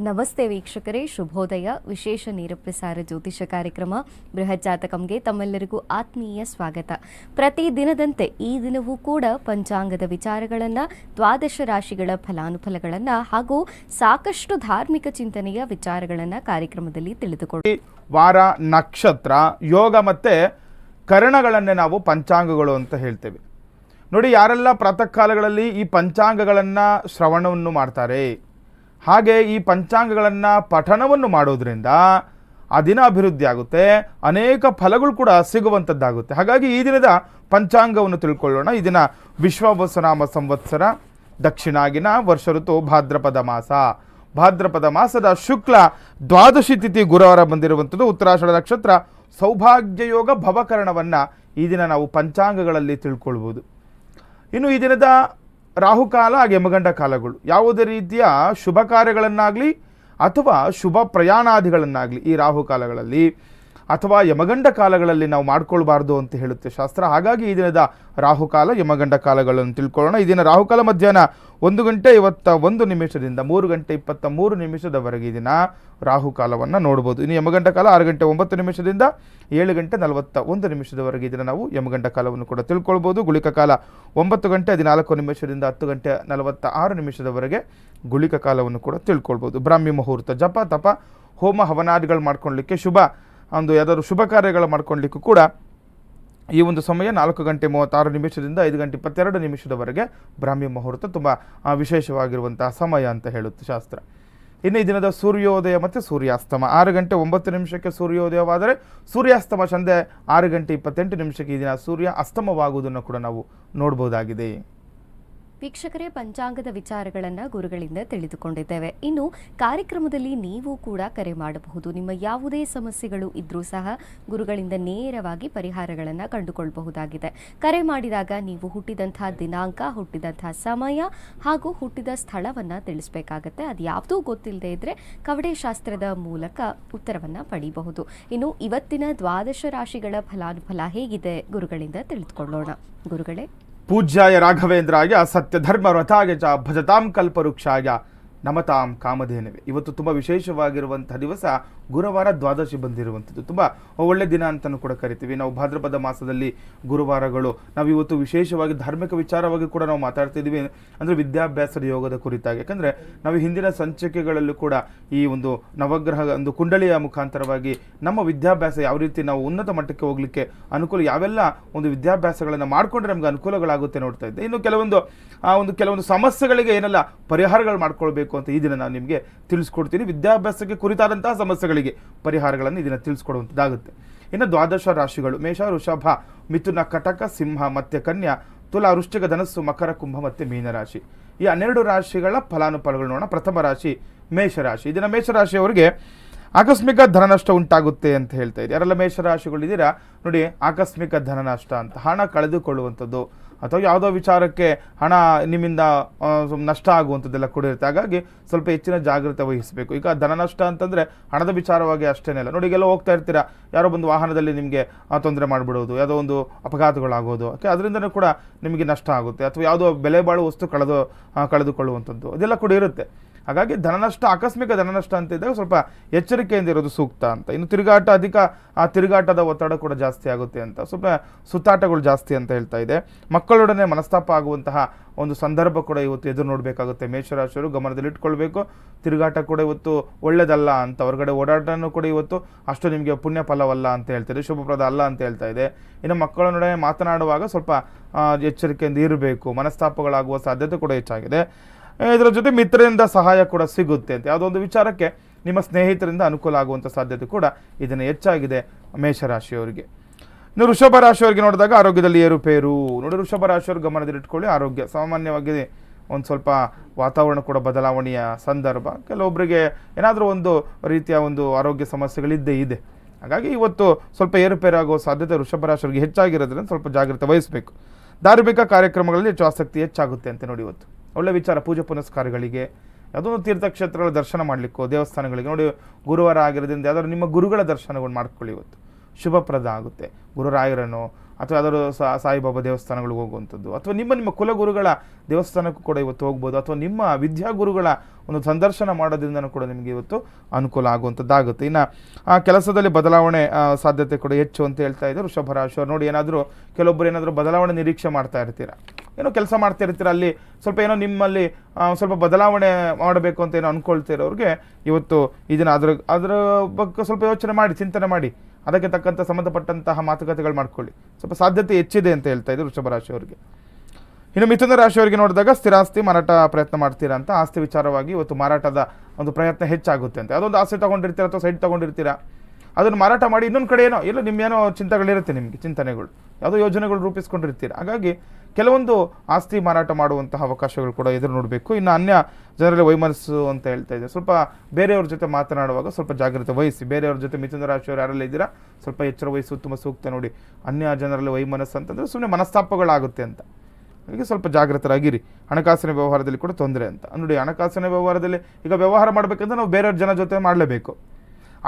ನಮಸ್ತೆ ವೀಕ್ಷಕರೇ, ಶುಭೋದಯ. ವಿಶೇಷ ನೇರ ಪ್ರಸಾರ ಜ್ಯೋತಿಷ ಕಾರ್ಯಕ್ರಮ ಬೃಹತ್ ಜಾತಕಂಗೆ ತಮ್ಮೆಲ್ಲರಿಗೂ ಆತ್ಮೀಯ ಸ್ವಾಗತ. ಪ್ರತಿ ದಿನದಂತೆ ಈ ದಿನವೂ ಕೂಡ ಪಂಚಾಂಗದ ವಿಚಾರಗಳನ್ನು, ದ್ವಾದಶ ರಾಶಿಗಳ ಫಲಾನುಫಲಗಳನ್ನು ಹಾಗೂ ಸಾಕಷ್ಟು ಧಾರ್ಮಿಕ ಚಿಂತನೆಯ ವಿಚಾರಗಳನ್ನು ಕಾರ್ಯಕ್ರಮದಲ್ಲಿ ತಿಳಿದುಕೊಳ್ಳಿ ವಾರ, ನಕ್ಷತ್ರ, ಯೋಗ ಮತ್ತು ಕರಣಗಳನ್ನೇ ನಾವು ಪಂಚಾಂಗಗಳು ಅಂತ ಹೇಳ್ತೇವೆ. ನೋಡಿ, ಯಾರೆಲ್ಲ ಪ್ರಾತಃ ಕಾಲಗಳಲ್ಲಿ ಈ ಪಂಚಾಂಗಗಳನ್ನು ಶ್ರವಣವನ್ನು ಮಾಡ್ತಾರೆ? ಹಾಗೆ ಈ ಪಂಚಾಂಗಗಳನ್ನು ಪಠಣವನ್ನು ಮಾಡೋದ್ರಿಂದ ಆ ದಿನ ಅಭಿವೃದ್ಧಿ ಆಗುತ್ತೆ, ಅನೇಕ ಫಲಗಳು ಕೂಡ ಸಿಗುವಂಥದ್ದಾಗುತ್ತೆ. ಹಾಗಾಗಿ ಈ ದಿನದ ಪಂಚಾಂಗವನ್ನು ತಿಳ್ಕೊಳ್ಳೋಣ. ಈ ದಿನ ವಿಶ್ವವಸನಾಮ ಸಂವತ್ಸರ, ದಕ್ಷಿಣಾಗಿನ ವರ್ಷ ಋತು ಭಾದ್ರಪದ ಮಾಸ. ಭಾದ್ರಪದ ಮಾಸದ ಶುಕ್ಲ ದ್ವಾದಶಿ ತಿಥಿ ಗುರುವಾರ ಬಂದಿರುವಂಥದ್ದು. ಉತ್ತರಾಷಾಢ ನಕ್ಷತ್ರ ಸೌಭಾಗ್ಯಯೋಗ ಭವಕರಣವನ್ನು ಈ ದಿನ ನಾವು ಪಂಚಾಂಗಗಳಲ್ಲಿ ತಿಳ್ಕೊಳ್ಬೋದು. ಇನ್ನು ಈ ದಿನದ ರಾಹುಕಾಲ ಹಾಗೆ ಯಮಗಂಡ ಕಾಲಗಳು. ಯಾವುದೇ ರೀತಿಯ ಶುಭ ಕಾರ್ಯಗಳನ್ನಾಗಲಿ ಅಥವಾ ಶುಭ ಪ್ರಯಾಣಾದಿಗಳನ್ನಾಗಲಿ ಈ ರಾಹುಕಾಲಗಳಲ್ಲಿ ಅಥವಾ ಯಮಗಂಡ ಕಾಲಗಳಲ್ಲಿ ನಾವು ಮಾಡ್ಕೊಳ್ಬಾರ್ದು ಅಂತ ಹೇಳುತ್ತೆ ಶಾಸ್ತ್ರ. ಹಾಗಾಗಿ ಈ ದಿನದ ರಾಹುಕಾಲ, ಯಮಗಂಡ ಕಾಲಗಳನ್ನು ತಿಳ್ಕೊಳ್ಳೋಣ. ಈ ದಿನ ರಾಹುಕಾಲ ಮಧ್ಯಾಹ್ನ ಒಂದು ಗಂಟೆ ಇವತ್ತ ಒಂದು ನಿಮಿಷದಿಂದ ಮೂರು ಗಂಟೆ ಇಪ್ಪತ್ತ ಮೂರು ನಿಮಿಷದವರೆಗೆ ಈ ದಿನ ರಾಹುಕಾಲವನ್ನು ನೋಡ್ಬೋದು. ಇನ್ನು ಯಮಗಂಡ ಕಾಲ ಆರು ಗಂಟೆ ಒಂಬತ್ತು ನಿಮಿಷದಿಂದ ಏಳು ಗಂಟೆ ನಲವತ್ತ ಒಂದು ನಿಮಿಷದವರೆಗೆ ಇದನ್ನು ನಾವು ಯಮಗಂಡ ಕಾಲವನ್ನು ಕೂಡ ತಿಳ್ಕೊಳ್ಬೋದು. ಗುಳಿಕ ಕಾಲ ಒಂಬತ್ತು ಗಂಟೆ ಹದಿನಾಲ್ಕು ನಿಮಿಷದಿಂದ ಹತ್ತು ಗಂಟೆ ನಲವತ್ತ ಆರು ನಿಮಿಷದವರೆಗೆ ಗುಳಿಕ ಕಾಲವನ್ನು ಕೂಡ ತಿಳ್ಕೊಳ್ಬೋದು. ಬ್ರಾಹ್ಮಿ ಮುಹೂರ್ತ, ಜಪ, ತಪ, ಹೋಮ, ಹವನಾದಿಗಳು ಮಾಡ್ಕೊಳ್ಲಿಕ್ಕೆ ಶುಭ. ಒಂದು ಯಾವುದಾದ್ರು ಶುಭ ಕಾರ್ಯಗಳು ಮಾಡ್ಕೊಳ್ಲಿಕ್ಕೂ ಕೂಡ ಈ ಒಂದು ಸಮಯ ನಾಲ್ಕು ಗಂಟೆ ಮೂವತ್ತಾರು ನಿಮಿಷದಿಂದ ಐದು ಗಂಟೆ ಇಪ್ಪತ್ತೆರಡು ನಿಮಿಷದವರೆಗೆ ಬ್ರಾಹ್ಮಿ ಮುಹೂರ್ತ ತುಂಬ ವಿಶೇಷವಾಗಿರುವಂತಹ ಸಮಯ ಅಂತ ಹೇಳುತ್ತೆ ಶಾಸ್ತ್ರ. ಇನ್ನು ಈ ದಿನದ ಸೂರ್ಯೋದಯ ಮತ್ತು ಸೂರ್ಯಾಸ್ತಮ. ಆರು ಗಂಟೆ ಒಂಬತ್ತು ನಿಮಿಷಕ್ಕೆ ಸೂರ್ಯೋದಯವಾದರೆ ಸೂರ್ಯಾಸ್ತಮ ಸಂದೆ ಆರು ಗಂಟೆ ಇಪ್ಪತ್ತೆಂಟು ನಿಮಿಷಕ್ಕೆ ಈ ದಿನ ಸೂರ್ಯ ಅಸ್ತಮವಾಗುವುದನ್ನು ಕೂಡ ನಾವು ನೋಡ್ಬೋದಾಗಿದೆ. ವೀಕ್ಷಕರೇ, ಪಂಚಾಂಗದ ವಿಚಾರಗಳನ್ನು ಗುರುಗಳಿಂದ ತಿಳಿದುಕೊಂಡಿದ್ದೇವೆ. ಇನ್ನು ಕಾರ್ಯಕ್ರಮದಲ್ಲಿ ನೀವು ಕೂಡ ಕರೆ ಮಾಡಬಹುದು. ನಿಮ್ಮ ಯಾವುದೇ ಸಮಸ್ಯೆಗಳು ಇದ್ರೂ ಸಹ ಗುರುಗಳಿಂದ ನೇರವಾಗಿ ಪರಿಹಾರಗಳನ್ನು ಕಂಡುಕೊಳ್ಳಬಹುದಾಗಿದೆ ಕರೆ ಮಾಡಿದಾಗ ನೀವು ಹುಟ್ಟಿದಂತಹ ದಿನಾಂಕ ಹುಟ್ಟಿದಂತಹ ಸಮಯ ಹಾಗೂ ಹುಟ್ಟಿದ ಸ್ಥಳವನ್ನು ತಿಳಿಸಬೇಕಾಗತ್ತೆ. ಅದು ಯಾವುದೂ ಗೊತ್ತಿಲ್ಲದೆ ಇದ್ದರೆ ಕವಡೆ ಶಾಸ್ತ್ರದ ಮೂಲಕ ಉತ್ತರವನ್ನು ಪಡೆಯಬಹುದು ಇನ್ನು ಇವತ್ತಿನ ದ್ವಾದಶ ರಾಶಿಗಳ ಫಲಾನುಫಲ ಹೇಗಿದೆ ಗುರುಗಳಿಂದ ತಿಳಿದುಕೊಳ್ಳೋಣ. ಗುರುಗಳೇ ಪೂಜ್ಯಾಯ ರಾಘವೇಂದ್ರಾಯ ಸತ್ಯಧರ್ಮ ಚ ಭಜತಾಂ ಕಲ್ಪವೃಕ್ಷಾಯ ನಮತಾಂ ಕಾಮಧೇನವೆ. ಇವತ್ತು ತುಂಬ ವಿಶೇಷವಾಗಿರುವಂಥ ದಿವಸ ಗುರುವಾರ ದ್ವಾದಶಿ ಬಂದಿರುವಂಥದ್ದು. ತುಂಬ ಒಳ್ಳೆ ದಿನ ಅಂತಲೂ ಕೂಡ ಕರಿತೀವಿ. ನಾವು ಭಾದ್ರಪದ ಮಾಸದಲ್ಲಿ ಗುರುವಾರಗಳು, ನಾವು ಇವತ್ತು ವಿಶೇಷವಾಗಿ ಧಾರ್ಮಿಕ ವಿಚಾರವಾಗಿ ಕೂಡ ನಾವು ಮಾತಾಡ್ತಿದ್ದೀವಿ ಅಂದರೆ ವಿದ್ಯಾಭ್ಯಾಸದ ಯೋಗದ ಕುರಿತಾಗಿ. ಯಾಕಂದರೆ ನಾವು ಹಿಂದಿನ ಸಂಚಿಕೆಗಳಲ್ಲೂ ಕೂಡ ಈ ಒಂದು ನವಗ್ರಹ, ಒಂದು ಕುಂಡಲಿಯ ಮುಖಾಂತರವಾಗಿ ನಮ್ಮ ವಿದ್ಯಾಭ್ಯಾಸ ಯಾವ ರೀತಿ ನಾವು ಉನ್ನತ ಮಟ್ಟಕ್ಕೆ ಹೋಗಲಿಕ್ಕೆ ಅನುಕೂಲ, ಯಾವೆಲ್ಲ ಒಂದು ವಿದ್ಯಾಭ್ಯಾಸಗಳನ್ನು ಮಾಡಿಕೊಂಡ್ರೆ ನಮಗೆ ಅನುಕೂಲಗಳಾಗುತ್ತೆ ನೋಡ್ತಾ ಇದ್ದೆ. ಇನ್ನು ಕೆಲವೊಂದು, ಆ ಒಂದು ಕೆಲವೊಂದು ಸಮಸ್ಯೆಗಳಿಗೆ ಏನೆಲ್ಲ ಪರಿಹಾರಗಳು ಮಾಡ್ಕೊಳ್ಬೇಕು ಅಂತ ಈ ದಿನ ನಾನು ನಿಮಗೆ ತಿಳಿಸ್ಕೊಡ್ತೀನಿ. ವಿದ್ಯಾಭ್ಯಾಸಕ್ಕೆ ಕುರಿತಾದಂತಹ ಸಮಸ್ಯೆಗಳಿಗೆ ಪರಿಹಾರಗಳನ್ನು ಇದನ್ನು ದಿನ ತಿಳಿಸ್ಕೊಡುವಂಥದ್ದಾಗುತ್ತೆ. ಇನ್ನು ದ್ವಾದಶ ರಾಶಿಗಳು ಮೇಷ, ವೃಷಭ, ಮಿಥುನ, ಕಟಕ, ಸಿಂಹ, ಮತ್ತೆ ಕನ್ಯಾ, ತುಲಾ, ವೃಶ್ಚಿಕ ಧನಸ್ಸು, ಮಕರ, ಕುಂಭ ಮತ್ತು ಮೀನರಾಶಿ ಈ ಹನ್ನೆರಡು ರಾಶಿಗಳ ಫಲಾನುಫಲಗಳು ನೋಡೋಣ. ಪ್ರಥಮ ರಾಶಿ ಮೇಷರಾಶಿ ಇದನ್ನ ಮೇಷರಾಶಿಯವರಿಗೆ ಆಕಸ್ಮಿಕ ಧನನಷ್ಟ ಉಂಟಾಗುತ್ತೆ ಅಂತ ಹೇಳ್ತಾ ಇದೆ ಯಾರೆಲ್ಲ ಮೇಷರಾಶಿಗಳಿದ್ದೀರಾ ನೋಡಿ, ಆಕಸ್ಮಿಕ ಧನನಷ್ಟ ಅಂತ, ಹಣ ಕಳೆದುಕೊಳ್ಳುವಂಥದ್ದು ಅಥವಾ ಯಾವುದೋ ವಿಚಾರಕ್ಕೆ ಹಣ ನಿಮ್ಮಿಂದ ನಷ್ಟ ಆಗುವಂಥದ್ದೆಲ್ಲ ಕೂಡ ಇರುತ್ತೆ ಹಾಗಾಗಿ ಸ್ವಲ್ಪ ಹೆಚ್ಚಿನ ಜಾಗ್ರತೆ ವಹಿಸಬೇಕು. ಈಗ ಧನನಷ್ಟ ಅಂತಂದರೆ ಹಣದ ವಿಚಾರವಾಗಿ ಅಷ್ಟೇನೇ ಅಲ್ಲ. ನೋಡಿ ಎಲ್ಲ ಹೋಗ್ತಾ ಇರ್ತೀರಾ, ಯಾರೋ ಒಂದು ವಾಹನದಲ್ಲಿ ನಿಮಗೆ ತೊಂದರೆ ಮಾಡಿಬಿಡೋದು, ಯಾವುದೋ ಒಂದು ಅಪಘಾತಗಳಾಗೋದು, ಓಕೆ? ಅದರಿಂದನೂ ಕೂಡ ನಿಮಗೆ ನಷ್ಟ ಆಗುತ್ತೆ. ಅಥವಾ ಯಾವುದೋ ಬೆಲೆ ಬಾಳುವ ವಸ್ತು ಕಳೆದು ಕಳೆದುಕೊಳ್ಳುವಂಥದ್ದು, ಅದೆಲ್ಲ ಕೂಡ ಇರುತ್ತೆ. ಹಾಗಾಗಿ ಧನನಷ್ಟ ಆಕಸ್ಮಿಕ ಧನನಷ್ಟ ಅಂತ ಇದ್ದಾಗ ಸ್ವಲ್ಪ ಎಚ್ಚರಿಕೆಯಿಂದ ಇರೋದು ಸೂಕ್ತ ಅಂತ. ಇನ್ನು ತಿರುಗಾಟ, ಅಧಿಕ, ಆ, ತಿರುಗಾಟದ ಒತ್ತಡ ಕೂಡ ಜಾಸ್ತಿ ಆಗುತ್ತೆ ಅಂತ. ಸ್ವಲ್ಪ ಸುತ್ತಾಟಗಳು ಜಾಸ್ತಿ ಅಂತ ಹೇಳ್ತಾ ಇದೆ. ಮಕ್ಕಳೊಡನೆ ಮನಸ್ತಾಪ ಆಗುವಂತಹ ಒಂದು ಸಂದರ್ಭ ಕೂಡ ಇವತ್ತು ಎದುರು ನೋಡಬೇಕಾಗುತ್ತೆ. ಮೇಷರಾಶಿಯವರು ಗಮನದಲ್ಲಿಟ್ಕೊಳ್ಬೇಕು. ತಿರುಗಾಟ ಕೂಡ ಇವತ್ತು ಒಳ್ಳೆಯದಲ್ಲ ಅಂತ ಹೊರಗಡೆ ಓಡಾಟನೂ ಕೂಡ ಇವತ್ತು ಅಷ್ಟು ನಿಮಗೆ ಪುಣ್ಯ ಫಲವಲ್ಲ ಅಂತ ಹೇಳ್ತಾರೆ ಶುಭಪ್ರದ ಅಲ್ಲ ಅಂತ ಹೇಳ್ತಾ ಇದೆ. ಇನ್ನು ಮಕ್ಕಳೊಡನೆ ಮಾತನಾಡುವಾಗ ಸ್ವಲ್ಪ ಎಚ್ಚರಿಕೆಯಿಂದ ಇರಬೇಕು ಮನಸ್ತಾಪಗಳಾಗುವ ಸಾಧ್ಯತೆ ಕೂಡ ಹೆಚ್ಚಾಗಿದೆ. ಇದರ ಜೊತೆ ಮಿತ್ರರಿಂದ ಸಹಾಯ ಕೂಡ ಸಿಗುತ್ತೆ ಅಂತ. ಯಾವುದೋ ಒಂದು ವಿಚಾರಕ್ಕೆ ನಿಮ್ಮ ಸ್ನೇಹಿತರಿಂದ ಅನುಕೂಲ ಆಗುವಂಥ ಸಾಧ್ಯತೆ ಕೂಡ ಇದನ್ನು ಹೆಚ್ಚಾಗಿದೆ ಮೇಷರಾಶಿಯವರಿಗೆ. ಇನ್ನು ವೃಷಭ ರಾಶಿಯವರಿಗೆ ನೋಡಿದಾಗ ಆರೋಗ್ಯದಲ್ಲಿ ಏರುಪೇರು ನೋಡಿ, ವೃಷಭ ರಾಶಿಯವರು ಗಮನದಲ್ಲಿಟ್ಕೊಳ್ಳಿ ಆರೋಗ್ಯ ಸಾಮಾನ್ಯವಾಗಿ ಒಂದು ಸ್ವಲ್ಪ ವಾತಾವರಣ ಕೂಡ ಬದಲಾವಣೆಯ ಸಂದರ್ಭ. ಕೆಲವೊಬ್ಬರಿಗೆ ಏನಾದರೂ ಒಂದು ರೀತಿಯ ಒಂದು ಆರೋಗ್ಯ ಸಮಸ್ಯೆಗಳಿದ್ದೇ ಇದೆ. ಹಾಗಾಗಿ ಇವತ್ತು ಸ್ವಲ್ಪ ಏರುಪೇರಾಗುವ ಸಾಧ್ಯತೆ ವೃಷಭ ರಾಶಿಯವರಿಗೆ ಹೆಚ್ಚಾಗಿರೋದ್ರಿಂದ ಸ್ವಲ್ಪ ಜಾಗ್ರತೆ ವಹಿಸಬೇಕು. ಧಾರ್ಮಿಕ ಕಾರ್ಯಕ್ರಮಗಳಲ್ಲಿ ಹೆಚ್ಚು ಆಸಕ್ತಿ ಹೆಚ್ಚಾಗುತ್ತೆ ಅಂತ ನೋಡಿ ಇವತ್ತು. ಒಳ್ಳೆ ವಿಚಾರ, ಪೂಜೆ ಪುನಸ್ಕಾರಗಳಿಗೆ, ಯಾವುದೋ ಒಂದು ತೀರ್ಥಕ್ಷೇತ್ರಗಳ ದರ್ಶನ ಮಾಡಲಿಕ್ಕೋ, ದೇವಸ್ಥಾನಗಳಿಗೆ. ನೋಡಿ, ಗುರುವಾರ ಆಗಿರೋದ್ರಿಂದ ಯಾವ್ದಾದ್ರು ನಿಮ್ಮ ಗುರುಗಳ ದರ್ಶನಗಳು ಮಾಡ್ಕೊಳ್ಳಿ ಇವತ್ತು. ಶುಭಪ್ರದ ಆಗುತ್ತೆ ಗುರುರಾಯರನ್ನು ಅಥವಾ ಯಾವ್ದಾದ್ರು ಸಾಯಿಬಾಬಾ ದೇವಸ್ಥಾನಗಳಿಗೆ ಹೋಗುವಂಥದ್ದು, ಅಥವಾ ನಿಮ್ಮ ನಿಮ್ಮ ಕುಲಗುರುಗಳ ದೇವಸ್ಥಾನಕ್ಕೂ ಕೂಡ ಇವತ್ತು ಹೋಗ್ಬೋದು, ಅಥವಾ ನಿಮ್ಮ ವಿದ್ಯಾಗುರುಗಳ ಒಂದು ಸಂದರ್ಶನ ಮಾಡೋದ್ರಿಂದನೂ ಕೂಡ ನಿಮಗೆ ಇವತ್ತು ಅನುಕೂಲ ಆಗುವಂಥದ್ದಾಗುತ್ತೆ. ಇನ್ನು ಆ ಕೆಲಸದಲ್ಲಿ ಬದಲಾವಣೆ ಸಾಧ್ಯತೆ ಕೂಡ ಹೆಚ್ಚು ಅಂತ ಹೇಳ್ತಾ ಇದ್ದರು ವೃಷಭ ರಾಶಿಯವರು ನೋಡಿ ಏನಾದರೂ ಕೆಲವೊಬ್ಬರು ಏನಾದರೂ ಬದಲಾವಣೆ ನಿರೀಕ್ಷೆ ಮಾಡ್ತಾ ಇರ್ತೀರಾ? ಏನೋ ಕೆಲಸ ಮಾಡ್ತಾ ಇರ್ತೀರ? ಅಲ್ಲಿ ಸ್ವಲ್ಪ ಏನೋ ನಿಮ್ಮಲ್ಲಿ ಸ್ವಲ್ಪ ಬದಲಾವಣೆ ಮಾಡಬೇಕು ಅಂತ ಏನೋ ಅನ್ಕೊಳ್ತಿರೋರಿಗೆ ಇವತ್ತು ಇದನ್ನು ಅದ್ರ, ಅದರ ಬಗ್ಗೆ ಸ್ವಲ್ಪ ಯೋಚನೆ ಮಾಡಿ, ಚಿಂತನೆ ಮಾಡಿ. ಅದಕ್ಕೆ ತಕ್ಕಂಥ ಸಂಬಂಧಪಟ್ಟಂತಹ ಮಾತುಕತೆಗಳು ಮಾಡ್ಕೊಳ್ಳಿ. ಸ್ವಲ್ಪ ಸಾಧ್ಯತೆ ಹೆಚ್ಚಿದೆ ಅಂತ ಹೇಳ್ತಾ ಇದ್ರು ವೃಷಭ ರಾಶಿಯವರಿಗೆ ಇನ್ನು ಮಿಥುನ ರಾಶಿಯವರಿಗೆ ನೋಡಿದಾಗ ಸ್ಥಿರಾಸ್ತಿ ಮಾರಾಟ ಪ್ರಯತ್ನ ಮಾಡ್ತೀರಾ ಅಂತ ಆಸ್ತಿ ವಿಚಾರವಾಗಿ ಇವತ್ತು ಮಾರಾಟದ ಒಂದು ಪ್ರಯತ್ನ ಹೆಚ್ಚಾಗುತ್ತೆ ಅಂತ. ಅದೊಂದು ಆಸ್ತಿ ತಗೊಂಡಿರ್ತೀರಾ ಅಥವಾ ಸೈಡ್ ತಗೊಂಡಿರ್ತೀರಾ? ಅದನ್ನು ಮಾರಾಟ ಮಾಡಿ ಇನ್ನೊಂದು ಕಡೆ ಏನೋ, ಇಲ್ಲ ನಿಮ್ಮೇನೋ ಚಿಂತೆಗಳಿರುತ್ತೆ ನಿಮಗೆ, ಚಿಂತನೆಗಳು. ಯಾವುದೋ ಯೋಜನೆಗಳು ರೂಪಿಸ್ಕೊಂಡಿರ್ತೀರಿ. ಹಾಗಾಗಿ ಕೆಲವೊಂದು ಆಸ್ತಿ ಮಾರಾಟ ಮಾಡುವಂತಹ ಅವಕಾಶಗಳು ಕೂಡ ಎದುರು ನೋಡಬೇಕು. ಇನ್ನು ಅನ್ಯ ಜನರಲ್ಲಿ ವೈಮನಸ್ಸು ಅಂತ ಹೇಳ್ತಾ ಇದೆ ಸ್ವಲ್ಪ ಬೇರೆಯವ್ರ ಜೊತೆ ಮಾತನಾಡುವಾಗ ಸ್ವಲ್ಪ ಜಾಗ್ರತೆ ವಹಿಸಿ. ಬೇರೆಯವ್ರ ಜೊತೆ ಮಿಥುನ ರಾಶಿಯವರು ಯಾರಲ್ಲ ಇದ್ದೀರಾ? ಸ್ವಲ್ಪ ಎಚ್ಚರ ವಹಿಸು ತುಂಬ ಸೂಕ್ತ ನೋಡಿ. ಅನ್ಯ ಜನರಲ್ಲಿ ವೈಮನಸ್ಸು ಅಂತಂದರೆ ಸುಮ್ಮನೆ ಮನಸ್ತಾಪಗಳಾಗುತ್ತೆ ಅಂತ. ಅದಕ್ಕೆ ಸ್ವಲ್ಪ ಜಾಗೃತರಾಗಿರಿ ಹಣಕಾಸಿನ ವ್ಯವಹಾರದಲ್ಲಿ ಕೂಡ ತೊಂದರೆ ಅಂತ. ನೋಡಿ, ಹಣಕಾಸಿನ ವ್ಯವಹಾರದಲ್ಲಿ ಈಗ ವ್ಯವಹಾರ ಮಾಡಬೇಕಂದ್ರೆ ನಾವು ಬೇರೆಯವ್ರ ಜನ ಜೊತೆ ಮಾಡಲೇಬೇಕು.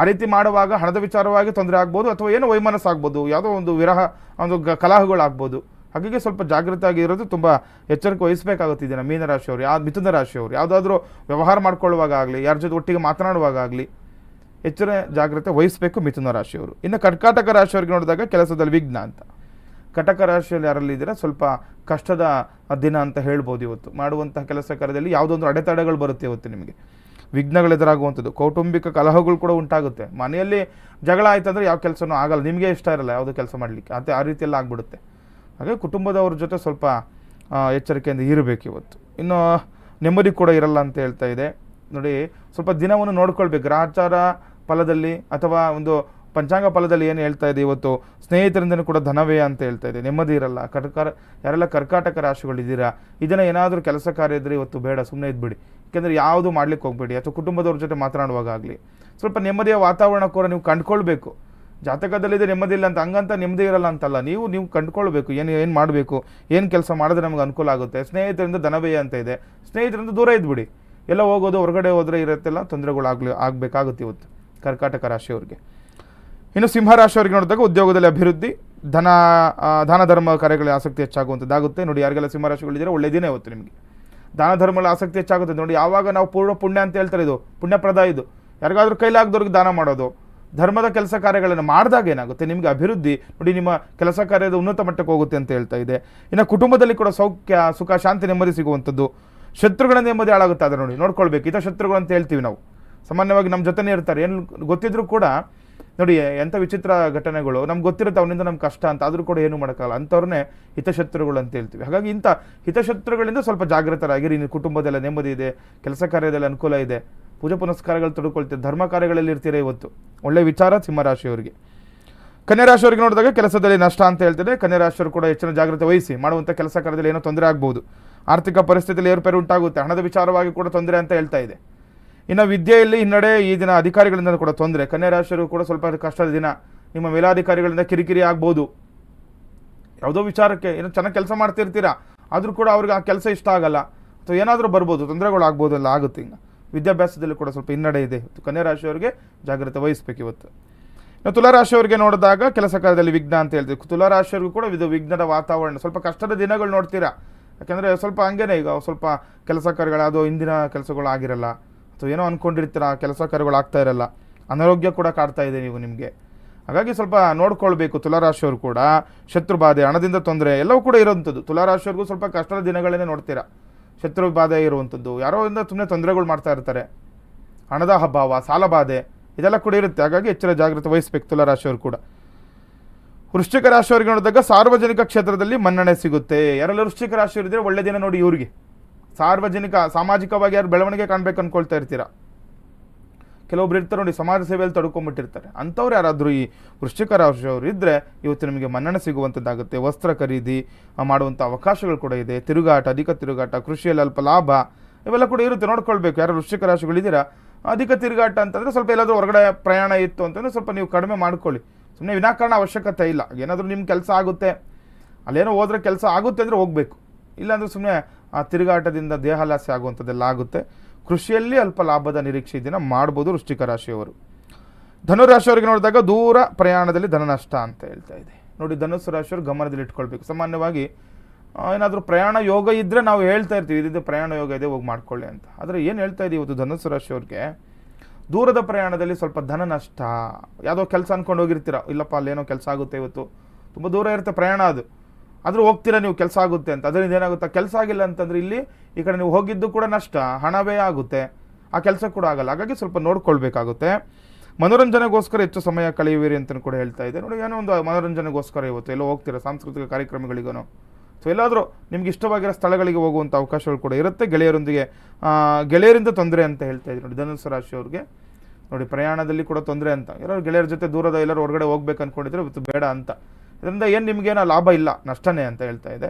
ಆ ರೀತಿ ಮಾಡುವಾಗ ಹಣದ ವಿಚಾರವಾಗಿ ತೊಂದರೆ ಆಗ್ಬೋದು ಅಥವಾ ಏನೋ ವೈಮನಸ್ಸು ಆಗ್ಬೋದು, ಯಾವುದೋ ಒಂದು ವಿರಹ, ಒಂದು ಗ ಕಲಹಗಳಾಗ್ಬೋದು. ಹಾಗಾಗಿ ಸ್ವಲ್ಪ ಜಾಗೃತ ಆಗಿರೋದು ತುಂಬ ಎಚ್ಚರಿಕೆ ವಹಿಸಬೇಕಾಗುತ್ತಿದೆ ನಮ್ಮ ಮೀನರಾಶಿಯವರು ಯಾವ ಮಿಥುನ ರಾಶಿಯವರು. ಯಾವುದಾದ್ರೂ ವ್ಯವಹಾರ ಮಾಡ್ಕೊಳ್ಳುವಾಗ ಆಗಲಿ, ಯಾರ ಜೊತೆ ಒಟ್ಟಿಗೆ ಮಾತನಾಡುವಾಗ ಆಗಲಿ ಎಚ್ಚರ ಜಾಗ್ರತೆ ವಹಿಸಬೇಕು ಮಿಥುನ ರಾಶಿಯವರು. ಇನ್ನು ಕರ್ಕಾಟಕ ರಾಶಿಯವರಿಗೆ ನೋಡಿದಾಗ ಕೆಲಸದಲ್ಲಿ ವಿಘ್ನ ಅಂತ. ಕಟಕ ರಾಶಿಯಲ್ಲಿ ಯಾರಲ್ಲಿ ಇದ್ದೀರಾ ಸ್ವಲ್ಪ ಕಷ್ಟದ ದಿನ ಅಂತ ಹೇಳ್ಬೋದು ಇವತ್ತು. ಮಾಡುವಂತಹ ಕೆಲಸ ಕಾರ್ಯದಲ್ಲಿ ಯಾವುದೊಂದು ಅಡೆತಡೆಗಳು ಬರುತ್ತೆ ಇವತ್ತು ನಿಮಗೆ. ವಿಘ್ನಗಳು ಎದುರಾಗುವಂಥದ್ದು ಕೌಟುಂಬಿಕ ಕಲಹಗಳು ಕೂಡ ಉಂಟಾಗುತ್ತೆ. ಮನೆಯಲ್ಲಿ ಜಗಳ ಆಯ್ತಂದ್ರೆ ಯಾವ ಕೆಲಸನೂ ಆಗಲ್ಲ. ನಿಮಗೆ ಇಷ್ಟ ಇರಲ್ಲ ಯಾವುದೋ ಕೆಲಸ ಮಾಡಲಿಕ್ಕೆ. ಅಂತ ಆ ರೀತಿಯಲ್ಲಿ ಆಗ್ಬಿಡುತ್ತೆ. ಹಾಗೆ ಕುಟುಂಬದವ್ರ ಜೊತೆ ಸ್ವಲ್ಪ ಎಚ್ಚರಿಕೆಯಿಂದ ಇರಬೇಕು ಇವತ್ತು. ಇನ್ನು ನೆಮ್ಮದಿ ಕೂಡ ಇರಲ್ಲ ಅಂತ ಹೇಳ್ತಾ ಇದೆ. ನೋಡಿ, ಸ್ವಲ್ಪ ದಿನವನ್ನು ನೋಡ್ಕೊಳ್ಬೇಕು. ಗ್ರಹಚಾರ ಫಲದಲ್ಲಿ ಅಥವಾ ಒಂದು ಪಂಚಾಂಗ ಫಲದಲ್ಲಿ ಏನು ಹೇಳ್ತಾ ಇದೆ ಇವತ್ತು? ಸ್ನೇಹಿತರಿಂದನೂ ಕೂಡ ಧನವೇ ಅಂತ ಹೇಳ್ತಾ ಇದೆ. ನೆಮ್ಮದಿ ಇರಲ್ಲ. ಕರ್ಕಾರ ಯಾರೆಲ್ಲ ಕರ್ಕಾಟಕ ರಾಶಿಗಳಿದ್ದೀರಾ ಇದನ್ನು ಏನಾದರೂ ಕೆಲಸ ಕಾರ್ಯ ಇದ್ದರೆ ಇವತ್ತು ಬೇಡ ಸುಮ್ಮನೆ ಇದ್ಬಿಡಿ. ಯಾಕೆಂದರೆ ಯಾವುದು ಮಾಡ್ಲಿಕ್ಕೆ ಹೋಗಬೇಡಿ. ಅಥವಾ ಕುಟುಂಬದವ್ರ ಜೊತೆ ಮಾತಾಡುವಾಗ ಆಗಲಿ. ಸ್ವಲ್ಪ ನೆಮ್ಮದಿಯ ವಾತಾವರಣ ಕೂಡ ನೀವು ಕಂಡುಕೊಳ್ಬೇಕು. ಜಾತಕದಲ್ಲಿದೆ ನೆಮ್ಮದಿ ಇಲ್ಲ ಅಂತ, ಹಂಗಂತ ನೆಮ್ಮದಿ ಇರಲ್ಲ ಅಂತಲ್ಲ. ನೀವು ನೀವು ಕಂಡುಕೊಳ್ಬೇಕು. ಏನು ಏನು ಮಾಡಬೇಕು? ಏನು ಕೆಲಸ ಮಾಡಿದ್ರೆ ನಮಗೆ ಅನುಕೂಲ ಆಗುತ್ತೆ? ಸ್ನೇಹಿತರಿಂದ ಧನವ್ಯಯ ಅಂತ ಇದೆ. ಸ್ನೇಹಿತರಿಂದ ದೂರ ಇದ್ಬಿಡಿ. ಎಲ್ಲ ಹೋಗೋದು, ಹೊರಗಡೆ ಹೋದರೆ ಇರುತ್ತೆಲ್ಲ ತೊಂದರೆಗಳು ಆಗಬೇಕಾಗುತ್ತೆ ಇವತ್ತು ಕರ್ಕಾಟಕ ರಾಶಿಯವರಿಗೆ. ಇನ್ನು ಸಿಂಹ ರಾಶಿಯವರಿಗೆ ನೋಡಿದಾಗ ಉದ್ಯೋಗದಲ್ಲಿ ಅಭಿವೃದ್ಧಿ, ಧನ ದಾನ ಧರ್ಮ ಕಾರ್ಯಗಳಲ್ಲಿ ಆಸಕ್ತಿ ಹೆಚ್ಚಾಗುವಂಥದ್ದಾಗುತ್ತೆ. ನೋಡಿ, ಯಾರಿಗೆಲ್ಲ ಸಿಂಹ ರಾಶಿಗಳಿದ್ದೀರಾ ಒಳ್ಳೆ ದಿನ ಇವತ್ತು ನಿಮಗೆ. ದಾನ ಧರ್ಮಗಳ ಆಸಕ್ತಿ ಹೆಚ್ಚಾಗುತ್ತೆ. ನೋಡಿ, ಯಾವಾಗ ನಾವು ಪೂರ್ಣ ಪುಣ್ಯ ಅಂತ ಹೇಳ್ತಾರೆ ಇದು, ಪುಣ್ಯಪ್ರದ ಇದು. ಯಾರಿಗಾದರೂ ಕೈಲಾಗದವ್ರಿಗೆ ದಾನ ಮಾಡೋದು, ಧರ್ಮದ ಕೆಲಸ ಕಾರ್ಯಗಳನ್ನು ಮಾಡಿದಾಗ ಏನಾಗುತ್ತೆ? ನಿಮಗೆ ಅಭಿವೃದ್ಧಿ, ನೋಡಿ, ನಿಮ್ಮ ಕೆಲಸ ಕಾರ್ಯದ ಉನ್ನತ ಮಟ್ಟಕ್ಕೆ ಹೋಗುತ್ತೆ ಅಂತ ಹೇಳ್ತಾ ಇದೆ. ಇನ್ನು ಕುಟುಂಬದಲ್ಲಿ ಕೂಡ ಸೌಖ್ಯ, ಸುಖ, ಶಾಂತಿ ನೆಮ್ಮದಿ ಸಿಗುವಂಥದ್ದು, ಶತ್ರುಗಳ ನೆಮ್ಮದಿ ಹಾಳಾಗುತ್ತೆ. ಅದನ್ನು ನೋಡಿ, ನೋಡ್ಕೊಳ್ಬೇಕು. ಇತ ಶತ್ರುಗಳು ಅಂತ ಹೇಳ್ತೀವಿ ನಾವು. ಸಾಮಾನ್ಯವಾಗಿ ನಮ್ಮ ಜೊತೆನೇ ಇರ್ತಾರೆ. ಏನು ಗೊತ್ತಿದ್ರು ಕೂಡ ನೋಡಿ, ಎಂಥ ವಿಚಿತ್ರ ಘಟನೆಗಳು. ನಮ್ಗೆ ಗೊತ್ತಿರುತ್ತೆ ಅವನಿಂದ ನಮ್ಗೆ ಕಷ್ಟ ಅಂತ, ಆದರೂ ಕೂಡ ಏನು ಮಾಡೋಕ್ಕಲ್ಲ ಅಂಥವ್ರನ್ನೇ ಹಿತಶತ್ರುಗಳು ಅಂತ ಹೇಳ್ತೀವಿ. ಹಾಗಾಗಿ ಇಂಥ ಹಿತಶತ್ರುಗಳಿಂದ ಸ್ವಲ್ಪ ಜಾಗೃತರಾಗಿರಿ ನಿಮ್ಮ ಕುಟುಂಬದಲ್ಲ ನೆಮ್ಮದಿ ಇದೆ, ಕೆಲಸ ಕಾರ್ಯದಲ್ಲಿ ಅನುಕೂಲ ಇದೆ. ಪೂಜೆ ಪುನಸ್ಕಾರಗಳು ತೊಡ್ಕೊಳ್ತೀರಿ. ಧರ್ಮ ಕಾರ್ಯಗಳಲ್ಲಿ ಇರ್ತೀರ ಇವತ್ತು. ಒಳ್ಳೆ ವಿಚಾರ ಸಿಂಹರಾಶಿಯವರಿಗೆ. ಕನ್ಯಾ ರಾಶಿಯವರಿಗೆ ನೋಡಿದಾಗ ಕೆಲಸದಲ್ಲಿ ನಷ್ಟ ಅಂತ ಹೇಳ್ತಾರೆ ಕನ್ಯಾ ರಾಶಿಯವರು ಕೂಡ ಹೆಚ್ಚಿನ ಜಾಗ್ರತೆ ವಹಿಸಿ ಮಾಡುವಂಥ ಕೆಲಸ ಕಾರ್ಯದಲ್ಲಿ ಏನೋ ತೊಂದರೆ ಆಗ್ಬೋದು. ಆರ್ಥಿಕ ಪರಿಸ್ಥಿತಿಯಲ್ಲಿ ಏರುಪೇರು ಉಂಟಾಗುತ್ತೆ. ಹಣದ ವಿಚಾರವಾಗಿ ಕೂಡ ತೊಂದರೆ ಅಂತ ಹೇಳ್ತಾ ಇದೆ. ಇನ್ನು ವಿದ್ಯೆಯಲ್ಲಿ ಹಿನ್ನಡೆ ಈ ದಿನ ಅಧಿಕಾರಿಗಳಿಂದ ಕೂಡ ತೊಂದರೆ. ಕನ್ಯಾ ರಾಶಿಯವರು ಕೂಡ ಸ್ವಲ್ಪ ಕಷ್ಟದ ದಿನ. ನಿಮ್ಮ ಮೇಲಾಧಿಕಾರಿಗಳಿಂದ ಕಿರಿಕಿರಿ ಆಗ್ಬೋದು. ಯಾವುದೋ ವಿಚಾರಕ್ಕೆ ಏನೋ ಚೆನ್ನಾಗಿ ಕೆಲಸ ಮಾಡ್ತಿರ್ತೀರಾ. ಆದರೂ ಕೂಡ ಅವ್ರಿಗೆ ಆ ಕೆಲಸ ಇಷ್ಟ ಆಗಲ್ಲ. ಅಥವಾ ಏನಾದರೂ ಬರ್ಬೋದು, ತೊಂದರೆಗಳು ಆಗ್ಬೋದು ಎಲ್ಲ ಆಗುತ್ತೆ ಹಿಂಗೆ ವಿದ್ಯಾಭ್ಯಾಸದಲ್ಲಿ ಕೂಡ ಸ್ವಲ್ಪ ಹಿನ್ನಡೆ ಇದೆ. ಕನ್ಯಾ ರಾಶಿಯವರಿಗೆ ಜಾಗ್ರತೆ ವಹಿಸ್ಬೇಕು ಇವತ್ತು. ಇನ್ನು ತುಲಾರಾಶಿಯವರಿಗೆ ನೋಡಿದಾಗ ಕೆಲಸ ಕಾರ್ಯದಲ್ಲಿ ವಿಘ್ನ ಅಂತ ಹೇಳ್ತೀವಿ. ತುಲಾರಾಶಿಯವರಿಗೂ ಕೂಡ ಇದು ವಿಘ್ನದ ವಾತಾವರಣ. ಸ್ವಲ್ಪ ಕಷ್ಟದ ದಿನಗಳು ನೋಡ್ತೀರಾ. ಯಾಕೆಂದರೆ ಸ್ವಲ್ಪ ಹಂಗೇನೆ ಈಗ ಸ್ವಲ್ಪ ಕೆಲಸ ಯಾವುದೋ ಇಂದಿನ ಕೆಲಸಗಳು ಆಗಿರಲ್ಲ. ಏನೋ ಅಂದ್ಕೊಂಡಿರ್ತೀರ ಕೆಲಸ ಕಾರ್ಯಗಳು ಆಗ್ತಾ ಇರಲ್ಲ. ಅನಾರೋಗ್ಯ ಕೂಡ ಕಾಡ್ತಾ ಇದೆ ನೀವು ನಿಮಗೆ. ಹಾಗಾಗಿ ಸ್ವಲ್ಪ ನೋಡ್ಕೊಳ್ಬೇಕು ತುಲಾರಾಶಿಯವರು ಕೂಡ. ಶತ್ರು ಬಾಧೆ, ಹಣದಿಂದ ತೊಂದರೆ, ಎಲ್ಲವೂ ಕೂಡ ಇರೋವಂಥದ್ದು. ತುಲಾರಾಶಿಯವ್ರಿಗೂ ಸ್ವಲ್ಪ ಕಷ್ಟದ ದಿನಗಳನ್ನೇ ನೋಡ್ತೀರಾ? ಶತ್ರು ಬಾಧೆ ಇರುವಂಥದ್ದು. ಯಾರೋ ಇಂದ ಸುಮ್ಮನೆ ತೊಂದರೆಗಳು ಮಾಡ್ತಾ ಇರ್ತಾರೆ. ಹಣದ ಅಭಾವ, ಸಾಲ ಬಾಧೆ, ಇದೆಲ್ಲ ಕೂಡ ಇರುತ್ತೆ. ಹಾಗಾಗಿ ಎಚ್ಚರ, ಜಾಗ್ರತೆ ವಹಿಸ್ಬೇಕು ತುಲಾರಾಶಿಯವರು ಕೂಡ. ವೃಶ್ಚಿಕ ರಾಶಿಯವರಿಗೆ ನೋಡಿದಾಗ ಸಾರ್ವಜನಿಕ ಕ್ಷೇತ್ರದಲ್ಲಿ ಮನ್ನಣೆ ಸಿಗುತ್ತೆ. ಯಾರೆಲ್ಲ ವೃಶ್ಚಿಕ ರಾಶಿಯವರಿದ್ರೆ ಒಳ್ಳೆ ದಿನ ನೋಡಿ ಇವ್ರಿಗೆ. ಸಾರ್ವಜನಿಕ, ಸಾಮಾಜಿಕವಾಗಿ ಯಾರು ಬೆಳವಣಿಗೆ ಕಾಣಬೇಕು ಅಂದ್ಕೊಳ್ತಾ ಇರ್ತೀರಾ? ಕೆಲವೊಬ್ರು ಇರ್ತಾರೆ ನೋಡಿ, ಸಮಾಜ ಸೇವೆಯಲ್ಲಿ ತಡ್ಕೊಂಡ್ಬಿಟ್ಟಿರ್ತಾರೆ ಅಂಥವ್ರು ಯಾರಾದರೂ ಈ ವೃಶ್ಚಿಕ ರಾಶಿಯವರು ಇದ್ದರೆ ಇವತ್ತು ನಿಮಗೆ ಮನ್ನಣೆ ಸಿಗುವಂಥದ್ದಾಗುತ್ತೆ. ವಸ್ತ್ರ ಖರೀದಿ ಮಾಡುವಂಥ ಅವಕಾಶಗಳು ಕೂಡ ಇದೆ. ತಿರುಗಾಟ, ಅಧಿಕ ತಿರುಗಾಟ, ಕೃಷಿಯಲ್ಲಿ ಅಲ್ಪ ಲಾಭ, ಇವೆಲ್ಲ ಕೂಡ ಇರುತ್ತೆ. ನೋಡ್ಕೊಳ್ಬೇಕು. ಯಾರು ವೃಶ್ಚಿಕ ರಾಶಿಗಳಿದ್ದೀರಾ ಅಧಿಕ ತಿರುಗಾಟ ಅಂತಂದರೆ ಸ್ವಲ್ಪ ಎಲ್ಲಾದರೂ ಹೊರಗಡೆ ಪ್ರಯಾಣ ಇತ್ತು ಅಂತಂದರೆ ಸ್ವಲ್ಪ ನೀವು ಕಡಿಮೆ ಮಾಡ್ಕೊಳ್ಳಿ. ಸುಮ್ಮನೆ ವಿನಾಕಾರಣ ಅವಶ್ಯಕತೆ ಇಲ್ಲ. ಏನಾದರೂ ನಿಮ್ಮ ಕೆಲಸ ಆಗುತ್ತೆ. ಅಲ್ಲೇನೋ ಹೋದ್ರೆ ಕೆಲಸ ಆಗುತ್ತೆ ಅಂದರೆ ಹೋಗಬೇಕು. ಇಲ್ಲಾಂದರೆ ಸುಮ್ಮನೆ ಆ ತಿರುಗಾಟದಿಂದ ದೇಹಲಾಸಿ ಆಗುವಂಥದ್ದೆಲ್ಲ ಆಗುತ್ತೆ. ಕೃಷಿಯಲ್ಲಿ ಅಲ್ಪ ಲಾಭದ ನಿರೀಕ್ಷೆ ಇದನ್ನು ಮಾಡ್ಬೋದು ವೃಶ್ಚಿಕ ರಾಶಿಯವರು ಧನುರಾಶಿಯವರಿಗೆ ನೋಡಿದಾಗ ದೂರ ಪ್ರಯಾಣದಲ್ಲಿ ಧನ ನಷ್ಟ ಅಂತ ಹೇಳ್ತಾ ಇದೆ. ನೋಡಿ, ಧನುಸ್ಸು ರಾಶಿಯವರು ಗಮನದಲ್ಲಿ ಇಟ್ಕೊಳ್ಬೇಕು. ಸಾಮಾನ್ಯವಾಗಿ ಏನಾದರೂ ಪ್ರಯಾಣ ಯೋಗ ಇದ್ದರೆ ನಾವು ಹೇಳ್ತಾ ಇರ್ತೀವಿ ಇದಿದ್ದು ಪ್ರಯಾಣ ಯೋಗ ಇದೆ, ಹೋಗಿ ಮಾಡ್ಕೊಳ್ಳಿ ಅಂತ. ಆದರೆ ಏನು ಹೇಳ್ತಾ ಇದೀವಿ ಇವತ್ತು ಧನುಸ್ಸು ರಾಶಿಯವ್ರಿಗೆ? ದೂರದ ಪ್ರಯಾಣದಲ್ಲಿ ಸ್ವಲ್ಪ ಧನ ನಷ್ಟ. ಯಾವುದೋ ಕೆಲಸ ಅಂದ್ಕೊಂಡು ಹೋಗಿರ್ತೀರ? ಇಲ್ಲಪ್ಪ, ಅಲ್ಲೇನೋ ಕೆಲಸ ಆಗುತ್ತೆ ಇವತ್ತು. ತುಂಬ ದೂರ ಇರುತ್ತೆ ಪ್ರಯಾಣ ಅದು. ಆದರೂ ಹೋಗ್ತೀರಾ ನೀವು ಕೆಲಸ ಆಗುತ್ತೆ ಅಂತ. ಅದರಿಂದ ಏನಾಗುತ್ತೆ, ಕೆಲಸ ಆಗಿಲ್ಲ ಅಂತಂದ್ರೆ ಇಲ್ಲಿ ಈ ಕಡೆ ನೀವು ಹೋಗಿದ್ದು ಕೂಡ ನಷ್ಟ, ಹಣವೇ ಆಗುತ್ತೆ. ಆ ಕೆಲಸ ಕೂಡ ಆಗಲ್ಲ. ಹಾಗಾಗಿ ಸ್ವಲ್ಪ ನೋಡ್ಕೊಳ್ಬೇಕಾಗುತ್ತೆ. ಮನೋರಂಜನೆಗೋಸ್ಕರ ಹೆಚ್ಚು ಸಮಯ ಕಳೆಯುವಿರಿ ಅಂತ ಕೂಡ ಹೇಳ್ತಾ ಇದೆ ನೋಡಿ, ಏನೋ ಒಂದು ಮನೋರಂಜನೆಗೋಸ್ಕರ ಇವತ್ತು ಎಲ್ಲೋ ಹೋಗ್ತೀರಾ, ಸಾಂಸ್ಕೃತಿಕ ಕಾರ್ಯಕ್ರಮಗಳಿಗೂ ಸೊ ಎಲ್ಲಾದರೂ ನಿಮ್ಗೆ ಇಷ್ಟವಾಗಿರೋ ಸ್ಥಳಗಳಿಗೆ ಹೋಗುವಂಥ ಅವಕಾಶಗಳು ಕೂಡ ಇರುತ್ತೆ. ಗೆಳೆಯರೊಂದಿಗೆ ಗೆಳೆಯರಿಂದ ತೊಂದರೆ ಅಂತ ಹೇಳ್ತಾ ಇದ್ದೀನಿ ನೋಡಿ ರಾಶಿ ರಾಶಿಯವ್ರಿಗೆ ನೋಡಿ, ಪ್ರಯಾಣದಲ್ಲಿ ಕೂಡ ತೊಂದರೆ ಅಂತ. ಯಾರೋ ಗೆಳೆಯರ ಜೊತೆ ದೂರದ ಎಲ್ಲರೂ ಹೊರಗಡೆ ಹೋಗ್ಬೇಕು ಅನ್ಕೊಂಡಿದ್ರೆ ಇವತ್ತು ಬೇಡ ಅಂತ. ಇದರಿಂದ ಏನು ನಿಮಗೇನೋ ಲಾಭ ಇಲ್ಲ, ನಷ್ಟನೇ ಅಂತ ಹೇಳ್ತಾ ಇದೆ.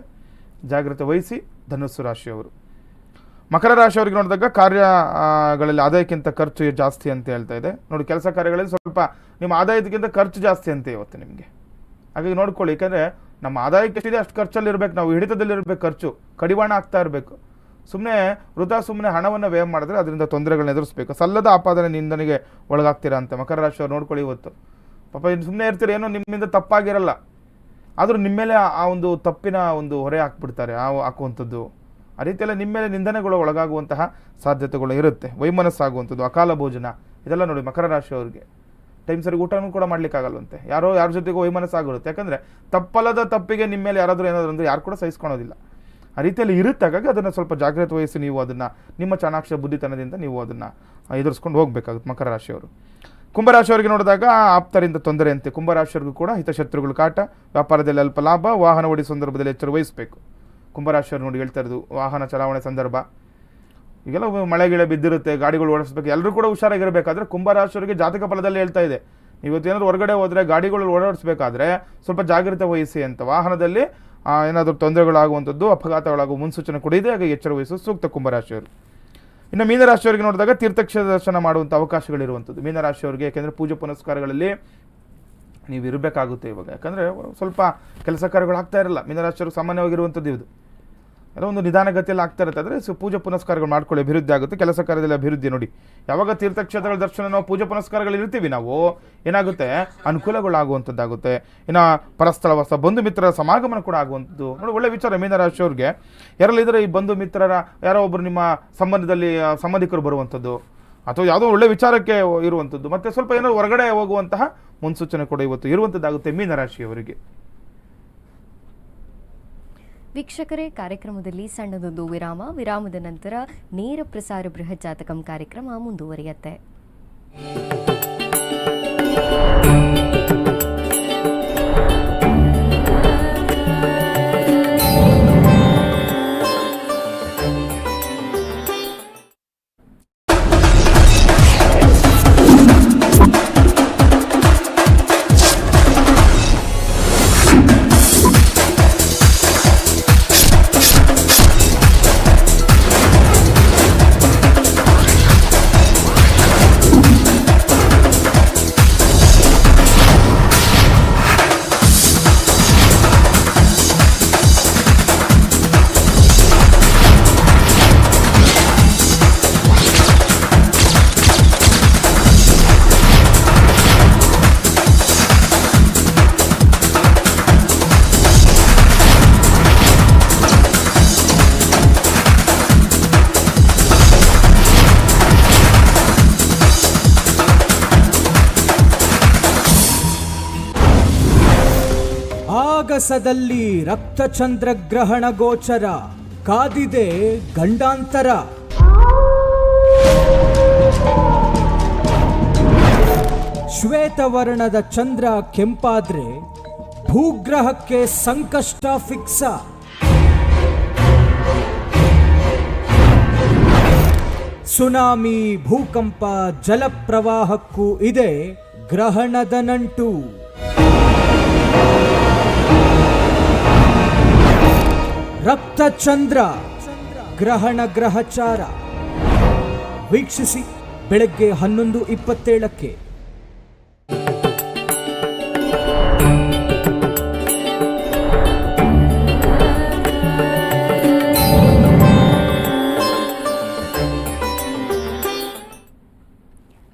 ಜಾಗ್ರತೆ ವಹಿಸಿ, ಧನುಸ್ಸು ರಾಶಿಯವರು. ಮಕರ ರಾಶಿಯವರಿಗೆ ನೋಡಿದಾಗ ಕಾರ್ಯಗಳಲ್ಲಿ ಆದಾಯಕ್ಕಿಂತ ಖರ್ಚು ಜಾಸ್ತಿ ಅಂತ ಹೇಳ್ತಾ ಇದೆ. ನೋಡಿ, ಕೆಲಸ ಕಾರ್ಯಗಳಲ್ಲಿ ಸ್ವಲ್ಪ ನಿಮ್ಮ ಆದಾಯದಕ್ಕಿಂತ ಖರ್ಚು ಜಾಸ್ತಿ ಅಂತ ಇವತ್ತು ನಿಮಗೆ. ಹಾಗಾಗಿ ನೋಡ್ಕೊಳ್ಳಿ, ಯಾಕಂದರೆ ನಮ್ಮ ಆದಾಯಕ್ಕೆ ಎಷ್ಟಿದೆ ಅಷ್ಟು ಖರ್ಚಲ್ಲಿ ಇರಬೇಕು ನಾವು ಹಿಡಿತದಲ್ಲಿರಬೇಕು ಖರ್ಚು, ಕಡಿವಾಣ ಆಗ್ತಾ ಇರಬೇಕು. ಸುಮ್ಮನೆ ವೃಥಾ ಸುಮ್ಮನೆ ಹಣವನ್ನು ವ್ಯಯ ಮಾಡಿದ್ರೆ ಅದರಿಂದ ತೊಂದರೆಗಳನ್ನ ಎದುರಿಸಬೇಕು. ಸಲ್ಲದ ಆಪಾದನೆ ನಿಂದನಿಗೆ ಒಳಗಾಗ್ತೀರಾ ಅಂತ ಮಕರ ರಾಶಿಯವ್ರು ನೋಡ್ಕೊಳ್ಳಿ ಇವತ್ತು. ಪಾಪ ಸುಮ್ಮನೆ ಇರ್ತೀರ, ಏನೋ ನಿಮ್ಮಿಂದ ತಪ್ಪಾಗಿರಲ್ಲ. ಆದರೂ ನಿಮ್ಮ ಮೇಲೆ ಆ- ಒಂದು ತಪ್ಪಿನ ಒಂದು ಹೊರೆ ಹಾಕ್ಬಿಡ್ತಾರೆ, ಆ ಹಾಕುವಂಥದ್ದು. ಆ ರೀತಿಯೆಲ್ಲ ನಿಮ್ಮ ಮೇಲೆ ನಿಂದನೆಗಳು ಒಳಗಾಗುವಂತಹ ಸಾಧ್ಯತೆಗಳು ಇರುತ್ತೆ, ವೈಮನಸ್ಸಾಗುವಂಥದ್ದು, ಅಕಾಲ ಭೋಜನ, ಇದೆಲ್ಲ ನೋಡಿ ಮಕರ ರಾಶಿಯವ್ರಿಗೆ. ಟೈಮ್ ಸರಿ ಊಟನೂ ಕೂಡ ಮಾಡ್ಲಿಕ್ಕಾಗಲ್ವಂತೆ. ಯಾರೋ ಯಾರ ಜೊತೆಗೂ ವೈಮನಸ್ಸಾಗಿರುತ್ತೆ. ಯಾಕಂದರೆ ತಪ್ಪಲ್ಲದ ತಪ್ಪಿಗೆ ನಿಮ್ಮ ಮೇಲೆ ಯಾರಾದರೂ ಏನಾದರೂ ಅಂದರೆ ಯಾರು ಕೂಡ ಸಹಿಸ್ಕೊಳ್ಳೋದಿಲ್ಲ ಆ ರೀತಿಯಲ್ಲಿ ಇರುತ್ತೆ, ಹಾಗಾಗಿ ಅದನ್ನು ಸ್ವಲ್ಪ ಜಾಗ್ರತೆ ವಹಿಸಿ ನೀವು ಅದನ್ನು, ನಿಮ್ಮ ಚಾಣಾಕ್ಷ ಬುದ್ಧಿತನದಿಂದ ನೀವು ಅದನ್ನು ಎದುರಿಸ್ಕೊಂಡು ಹೋಗಬೇಕಾಗುತ್ತೆ ಮಕರ ರಾಶಿಯವರು. ಕುಂಭರಾಶಿಯವರಿಗೆ ನೋಡಿದಾಗ ಆಪ್ತರಿಂದ ತೊಂದರೆ ಅಂತೆ. ಕುಂಭರಾಶಿಯವರಿಗೂ ಕೂಡ ಹಿತಶತ್ರುಗಳು ಕಾಟ, ವ್ಯಾಪಾರದಲ್ಲಿ ಅಲ್ಪ ಲಾಭ, ವಾಹನ ಓಡಿಸುವ ಸಂದರ್ಭದಲ್ಲಿ ಎಚ್ಚರ ವಹಿಸಬೇಕು. ಕುಂಭರಾಶಿಯವರು ನೋಡಿ ಹೇಳ್ತಾ ಇರೋದು, ವಾಹನ ಚಲಾವಣೆ ಸಂದರ್ಭ. ಈಗೆಲ್ಲ ಮಳೆ ಗಿಳೆ ಬಿದ್ದಿರುತ್ತೆ, ಗಾಡಿಗಳು ಓಡಿಸ್ಬೇಕು ಎಲ್ಲರೂ ಕೂಡ ಹುಷಾರಾಗಿರಬೇಕಾದ್ರೆ ಕುಂಭರಾಶಿಯವರಿಗೆ ಜಾತಕ ಫಲದಲ್ಲಿ ಹೇಳ್ತಾ ಇದೆ. ಇವತ್ತೇನಾದ್ರು ಹೊರಗಡೆ ಹೋದರೆ ಗಾಡಿಗಳು ಓಡಾಡಿಸ್ಬೇಕಾದ್ರೆ ಸ್ವಲ್ಪ ಜಾಗ್ರತೆ ವಹಿಸಿ ಅಂತ. ವಾಹನದಲ್ಲಿ ಏನಾದರೂ ತೊಂದರೆಗಳಾಗುವಂಥದ್ದು, ಅಪಘಾತಗಳಾಗುವ ಮುನ್ಸೂಚನೆ ಕೂಡ ಇದೆ, ಹಾಗೆ ಎಚ್ಚರ ವಹಿಸೋದು ಸೂಕ್ತ ಕುಂಭರಾಶಿಯವರು. ಇನ್ನು ಮೀನರಾಶಿಯವರಿಗೆ ನೋಡಿದಾಗ ತೀರ್ಥಕ್ಷ ದರ್ಶನ ಮಾಡುವಂಥ ಅವಕಾಶಗಳಿರುವಂಥದ್ದು. ಮೀನರಾಶಿಯವರಿಗೆ ಯಾಕೆಂದರೆ ಪೂಜೆ ಪುನಸ್ಕಾರಗಳಲ್ಲಿ ನೀವು ಇರಬೇಕಾಗುತ್ತೆ ಇವಾಗ. ಯಾಕಂದರೆ ಸ್ವಲ್ಪ ಕೆಲಸ ಕಾರ್ಯಗಳು ಆಗ್ತಾ ಇರಲ್ಲ. ಮೀನರಾಶಿಯವರು ಸಾಮಾನ್ಯವಾಗಿರುವಂಥದ್ದು ಇದು. ಎಲ್ಲ ಒಂದು ನಿಧಾನಗತಿಯಲ್ಲಿ ಆಗ್ತಾ ಇರುತ್ತೆ. ಆದರೆ ಸೊ ಪೂಜೆ ಪುನಸ್ಕಾರಗಳು ಮಾಡ್ಕೊಳ್ಳಿ, ಅಭಿವೃದ್ಧಿ ಆಗುತ್ತೆ. ಕೆಲಸ ಕಾರ್ಯದಲ್ಲಿ ಅಭಿವೃದ್ಧಿ ನೋಡಿ. ಯಾವಾಗ ತೀರ್ಥಕ್ಷೇತ್ರಗಳ ದರ್ಶನ ನಾವು ಪೂಜೆ ಪುನಸ್ಕಾರಗಳು ಇರ್ತೀವಿ ನಾವು, ಏನಾಗುತ್ತೆ? ಅನುಕೂಲಗಳಾಗುವಂಥದ್ದಾಗುತ್ತೆ. ಇನ್ನು ಪರಸ್ಥಳ ವಾಸ, ಬಂಧು ಮಿತ್ರರ ಸಮಾಗಮನ ಕೂಡ ಆಗುವಂಥದ್ದು. ನೋಡಿ, ಒಳ್ಳೆ ವಿಚಾರ ಮೀನರಾಶಿಯವ್ರಿಗೆ ಯಾರಲ್ಲಿದ್ದರೆ ಈ ಬಂಧು ಮಿತ್ರರ, ಯಾರೋ ಒಬ್ಬರು ನಿಮ್ಮ ಸಂಬಂಧದಲ್ಲಿ ಸಂಬಂಧಿಕರು ಬರುವಂಥದ್ದು. ಅಥವಾ ಯಾವುದೋ ಒಳ್ಳೆ ವಿಚಾರಕ್ಕೆ ಇರುವಂಥದ್ದು. ಮತ್ತು ಸ್ವಲ್ಪ ಏನೋ ಹೊರಗಡೆ ಹೋಗುವಂತಹ ಮುನ್ಸೂಚನೆ ಕೂಡ ಇವತ್ತು ಇರುವಂಥದ್ದಾಗುತ್ತೆ ಮೀನರಾಶಿಯವರಿಗೆ ವೀಕ್ಷಕರೇ ಕಾರ್ಯಕ್ರಮದಲ್ಲಿ ಸಣ್ಣದೊಂದು ವಿರಾಮ. ವಿರಾಮದ ನಂತರ ನೇರ ಪ್ರಸಾರ ಬೃಹತ್ ಜಾತಕಂ ಕಾರ್ಯಕ್ರಮ ಮುಂದುವರಿಯುತ್ತೆ. ಆಗಸದಲ್ಲಿ ರಕ್ತಚಂದ್ರಗ್ರಹಣ ಗೋಚರ, ಕಾದಿದೆ ಗಂಡಾಂತರ. ಶ್ವೇತವರ್ಣದ ಚಂದ್ರ ಕೆಂಪಾದ್ರೆ ಭೂಗ್ರಹಕ್ಕೆ ಸಂಕಷ್ಟ ಫಿಕ್ಸ. ಸುನಾಮಿ ಭೂಕಂಪ ಜಲಪ್ರವಾಹಕ್ಕೂ ಇದೆ ಗ್ರಹಣದ ನಂಟು. ರಕ್ತಚಂದ್ರ. ಗ್ರಹಣ ಗ್ರಹಚಾರ. ವೀಕ್ಷಿಸಿ ಬೆಳಗ್ಗೆ ಹನ್ನೊಂದು ಇಪ್ಪತ್ತೇಳಕ್ಕೆ.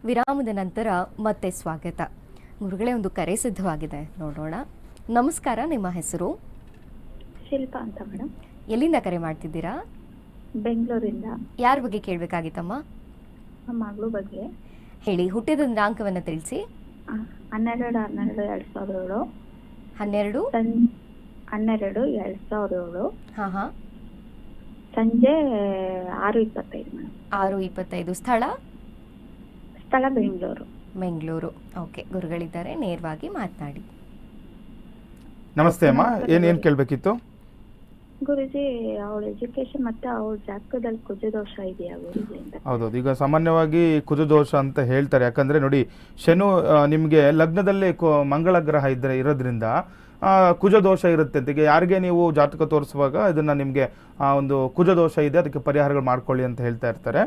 ವಿರಾಮದ ನಂತರ ಮತ್ತೆ ಸ್ವಾಗತ. ಗುರುಗಳೇ ಒಂದು ಕರೆ ಸಿದ್ಧವಾಗಿದೆ. ನೋಡೋಣ. ನಮಸ್ಕಾರ, ನಿಮ್ಮ ಹೆಸರು? ಶಿಲ್ಪ ಅಂತ ಮೇಡಮ್. ಎಲ್ಲಿಂದ ಕರೆ ಮಾಡ್ತಿದ್ದೀರಾ? ಬೆಂಗಳೂರಿಂದ. ಯಾರ ಬಗ್ಗೆ ಕೇಳಬೇಕಾಗಿತ್ತಮ್ಮ? ನಮ್ಮ ಮಗಳು ಬಗ್ಗೆ. ಹೇಳಿ ಹುಟ್ಟಿದ ದಿನಾಂಕವನ್ನು ತಿಳಿಸಿ. ಹನ್ನೆರಡು ಹನ್ನೆರಡು ಎರಡು ಸಾವಿರದ ಏಳು. ಹನ್ನೆರಡು? ಸಂ ಹನ್ನೆರಡು ಎರಡು ಸಾವಿರದ ಏಳು. ಹಾಂ ಹಾಂ. ಸಂಜೆ ಆರು ಇಪ್ಪತ್ತೈದು ಮೇಡಮ್. ಆರು ಇಪ್ಪತ್ತೈದು. ಸ್ಥಳ? ಸ್ಥಳ ಬೆಂಗಳೂರು. ಬೆಂಗಳೂರು. ಓಕೆ ಗುರುಗಳಿದ್ದಾರೆ ನೇರವಾಗಿ ಮಾತನಾಡಿ. ನಮಸ್ತೆ ಅಮ್ಮ. ಏನು ಏನು ಕೇಳಬೇಕಿತ್ತು? ಗುರುಜಿ ಅವಳ ಎಜುಕೇಶನ್ ಮತ್ತೆ ಅವಳ ಜಾತಕದಲ್ಲಿ ಕುಜದೋಷ ಇದೆಯಾ ಗುರುಜಿ ಅಂತ ಹೌದೌದು. ಈಗ ಸಾಮಾನ್ಯವಾಗಿ ಕುಜದೋಷ ಅಂತ ಹೇಳ್ತಾರೆ. ಯಾಕಂದ್ರೆ ನೋಡಿ, ಶನು ನಿಮಗೆ ಲಗ್ನದಲ್ಲೇ ಮಂಗಳ ಗ್ರಹ ಇದ್ರೆ ಇರೋದ್ರಿಂದ ಕುಜದೋಷ ಇರುತ್ತೆ. ಅಂತ ಯಾರಿಗೆ ನೀವು ಜಾತಕ ತೋರಿಸುವಾಗ ಇದನ್ನು ನಿಮಗೆ ಒಂದು ಕುಜದೋಷ ಇದೆ ಅದಕ್ಕೆ ಪರಿಹಾರಗಳು ಮಾಡ್ಕೊಳ್ಳಿ ಅಂತ ಹೇಳ್ತಾ ಇರ್ತಾರೆ.